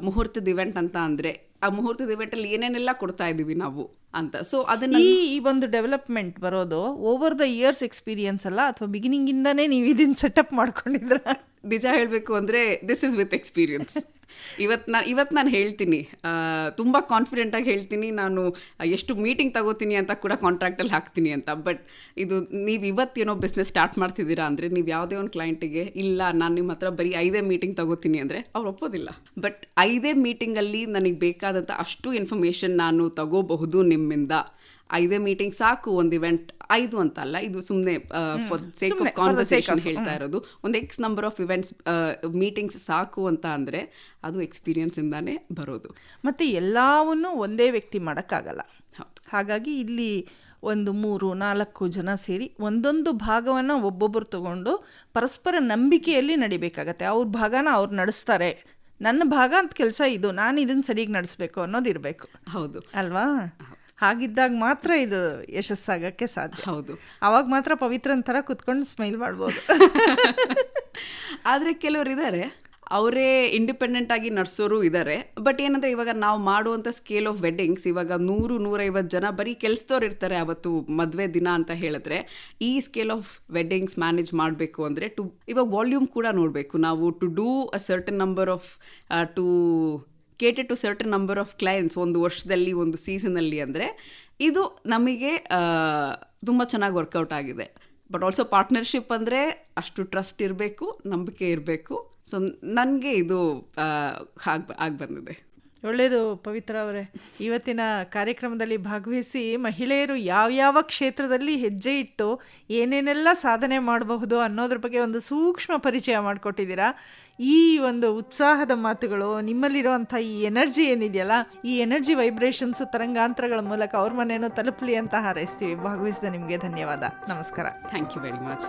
ಮುಹೂರ್ತದ ಇವೆಂಟ್ ಅಂತ ಅಂದ್ರೆ ಆ ಮುಹೂರ್ತದ ಇವೆಂಟಲ್ಲಿ ಏನೇನೆಲ್ಲ ಕೊಡ್ತಾ ಇದ್ದೀವಿ ನಾವು ಅಂತ. ಸೊ ಅದನ್ನ ಈ ಒಂದು ಡೆವಲಪ್ಮೆಂಟ್ ಬರೋದು ಓವರ್ ದ ಇಯರ್ಸ್ ಎಕ್ಸ್ಪೀರಿಯನ್ಸ್ ಅಲ್ಲ? ಅಥವಾ ಬಿಗಿನಿಂಗಿಂದಾನೇ ನೀವು ಇದನ್ನ ಸೆಟಪ್ ಮಾಡ್ಕೊಂಡಿದ್ರ? ನಿಜ ಹೇಳಬೇಕು ಅಂದರೆ ದಿಸ್ ಇಸ್ ವಿತ್ ಎಕ್ಸ್ಪೀರಿಯನ್ಸ್ ಇವತ್ತು ನಾನು ಇವತ್ತು ನಾನು ಹೇಳ್ತೀನಿ. ತುಂಬ ಕಾನ್ಫಿಡೆಂಟಾಗಿ ಹೇಳ್ತೀನಿ. ನಾನು ಎಷ್ಟು ಮೀಟಿಂಗ್ ತಗೋತೀನಿ ಅಂತ ಕೂಡ ಕಾಂಟ್ರಾಕ್ಟಲ್ಲಿ ಹಾಕ್ತೀನಿ ಅಂತ. ಬಟ್ ಇದು, ನೀವು ಇವತ್ತೇನೋ ಬಿಸ್ನೆಸ್ ಸ್ಟಾರ್ಟ್ ಮಾಡ್ತಿದ್ದೀರಾ ಅಂದರೆ ನೀವು ಯಾವುದೇ ಒಂದು ಕ್ಲೈಂಟಿಗೆ ಇಲ್ಲ, ನಾನು ನಿಮ್ಮ ಹತ್ರ ಬರೀ ಐದೇ ಮೀಟಿಂಗ್ ತಗೋತೀನಿ ಅಂದರೆ ಅವ್ರು ಒಪ್ಪೋದಿಲ್ಲ. ಬಟ್ ಐದೇ ಮೀಟಿಂಗಲ್ಲಿ ನನಗೆ ಬೇಕಾದಂಥ ಅಷ್ಟು ಇನ್ಫಾರ್ಮೇಷನ್ ನಾನು ತಗೋಬಹುದು ನಿಮ್ಮಿಂದ. ಐದೇ ಮೀಟಿಂಗ್ ಸಾಕು ಒಂದು ಇವೆಂಟ್ ಐದು ಅಂತ ಅಲ್ಲ ಇದು ಸುಮ್ಮನೆ ಫಾರ್ ಸೇಕ್ ಆಫ್ ಕಾನ್ವರ್ಸೇಷನ್ ಹೇಳ್ತಾ ಇರೋದು. ಒಂದು X number of events meetings ಸಾಕು ಅಂತ ಅಂದರೆ ಅದು ಎಕ್ಸ್ಪೀರಿಯನ್ಸ್ ಇಂದಾನೇ ಬರೋದು. ಮತ್ತೆ ಎಲ್ಲವನ್ನೂ ಒಂದೇ ವ್ಯಕ್ತಿ ಮಾಡೋಕ್ಕಾಗಲ್ಲ. ಹಾಗಾಗಿ ಇಲ್ಲಿ ಒಂದು ಮೂರು ನಾಲ್ಕು ಜನ ಸೇರಿ ಒಂದೊಂದು ಭಾಗವನ್ನು ಒಬ್ಬೊಬ್ಬರು ತಗೊಂಡು ಪರಸ್ಪರ ನಂಬಿಕೆಯಲ್ಲಿ ನಡಿಬೇಕಾಗತ್ತೆ. ಅವ್ರ ಭಾಗನ ಅವ್ರು ನಡೆಸ್ತಾರೆ. ನನ್ನ ಭಾಗ ಅಂತ ಕೆಲಸ ಇದು. ನಾನು ಇದನ್ನು ಸರಿಯಾಗಿ ನಡೆಸಬೇಕು ಅನ್ನೋದು ಇರಬೇಕು. ಹೌದು. ಅಲ್ವಾ? ಹಾಗಿದ್ದಾಗ ಮಾತ್ರ ಇದು ಯಶಸ್ಸಾಗಕ್ಕೆ ಸಾಧ್ಯ. ಹೌದು. ಅವಾಗ ಮಾತ್ರ ಪವಿತ್ರನ ಥರ ಕುತ್ಕೊಂಡು ಸ್ಮೈಲ್ ಮಾಡ್ಬೋದು. ಆದರೆ ಕೆಲವರು ಇದ್ದಾರೆ ಅವರೇ ಇಂಡಿಪೆಂಡೆಂಟ್ ಆಗಿ ನಡ್ಸೋರು ಇದ್ದಾರೆ ಬಟ್ ಏನಂದ್ರೆ ಇವಾಗ ನಾವು ಮಾಡುವಂಥ ಸ್ಕೇಲ್ ಆಫ್ ವೆಡ್ಡಿಂಗ್ಸ್ ಇವಾಗ ನೂರು ನೂರೈವತ್ತು ಜನ ಬರೀ ಕೆಲ್ಸದವ್ರು ಇರ್ತಾರೆ ಅವತ್ತು ಮದುವೆ ದಿನ ಅಂತ ಹೇಳಿದ್ರೆ ಈ ಸ್ಕೇಲ್ ಆಫ್ ವೆಡ್ಡಿಂಗ್ಸ್ ಮ್ಯಾನೇಜ್ ಮಾಡಬೇಕು ಅಂದರೆ ಟು ಇವಾಗ ವಾಲ್ಯೂಮ್ ಕೂಡ ನೋಡಬೇಕು. ನಾವು to do a certain number of to cater to certain number of clients ಒಂದು ವರ್ಷದಲ್ಲಿ, ಒಂದು ಸೀಸನಲ್ಲಿ ಅಂದರೆ ಇದು ನಮಗೆ ತುಂಬ ಚೆನ್ನಾಗಿ ವರ್ಕೌಟ್ ಆಗಿದೆ. ಬಟ್ ಆಲ್ಸೋ ಪಾರ್ಟ್ನರ್ಶಿಪ್ ಅಂದರೆ ಅಷ್ಟು ಟ್ರಸ್ಟ್ ಇರಬೇಕು, ನಂಬಿಕೆ ಇರಬೇಕು. ಸೊ ನನಗೆ ಇದು ಆಗಿ ಆಗಿ ಬಂದಿದೆ. ಒಳ್ಳೆಯದು ಪವಿತ್ರ ಅವರೇ. ಇವತ್ತಿನ ಕಾರ್ಯಕ್ರಮದಲ್ಲಿ ಭಾಗವಹಿಸಿ ಮಹಿಳೆಯರು ಯಾವ್ಯಾವ ಕ್ಷೇತ್ರದಲ್ಲಿ ಹೆಜ್ಜೆ ಇಟ್ಟು ಏನೇನೆಲ್ಲ ಸಾಧನೆ ಮಾಡಬಹುದು ಅನ್ನೋದ್ರ ಬಗ್ಗೆ ಒಂದು ಸೂಕ್ಷ್ಮ ಪರಿಚಯ ಮಾಡಿಕೊಟ್ಟಿದ್ದೀರಾ. ಈ ಒಂದು ಉತ್ಸಾಹದ ಮಾತುಗಳು ನಿಮ್ಮಲ್ಲಿರುವಂಥ ಈ ಎನರ್ಜಿ ಏನಿದೆಯಲ್ಲ, ಈ ಎನರ್ಜಿ ವೈಬ್ರೇಷನ್ಸ್ ತರಂಗಾಂತರಗಳ ಮೂಲಕ ಅವ್ರ ಮನೆಯನ್ನು ತಲುಪಲಿ ಅಂತ ಹಾರೈಸ್ತೀವಿ. ಭಾಗವಹಿಸಿದ ನಿಮಗೆ ಧನ್ಯವಾದ. ನಮಸ್ಕಾರ. ಥ್ಯಾಂಕ್ ಯು ವೆರಿ ಮಚ್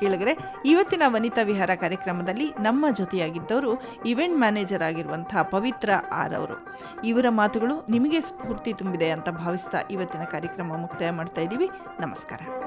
ಕೇಳಿದ್ರೆ, ಇವತ್ತಿನ ವನಿತಾ ವಿಹಾರ ಕಾರ್ಯಕ್ರಮದಲ್ಲಿ ನಮ್ಮ ಜೊತೆಯಾಗಿದ್ದವರು ಇವೆಂಟ್ ಮ್ಯಾನೇಜರ್ ಆಗಿರುವಂತಹ ಪವಿತ್ರ ಆರ್ ಅವರು. ಇವರ ಮಾತುಗಳು ನಿಮಗೆ ಸ್ಫೂರ್ತಿ ತುಂಬಿದೆ ಅಂತ ಭಾವಿಸ್ತಾ ಇವತ್ತಿನ ಕಾರ್ಯಕ್ರಮ ಮುಕ್ತಾಯ ಮಾಡ್ತಾ ಇದ್ದೀವಿ. ನಮಸ್ಕಾರ.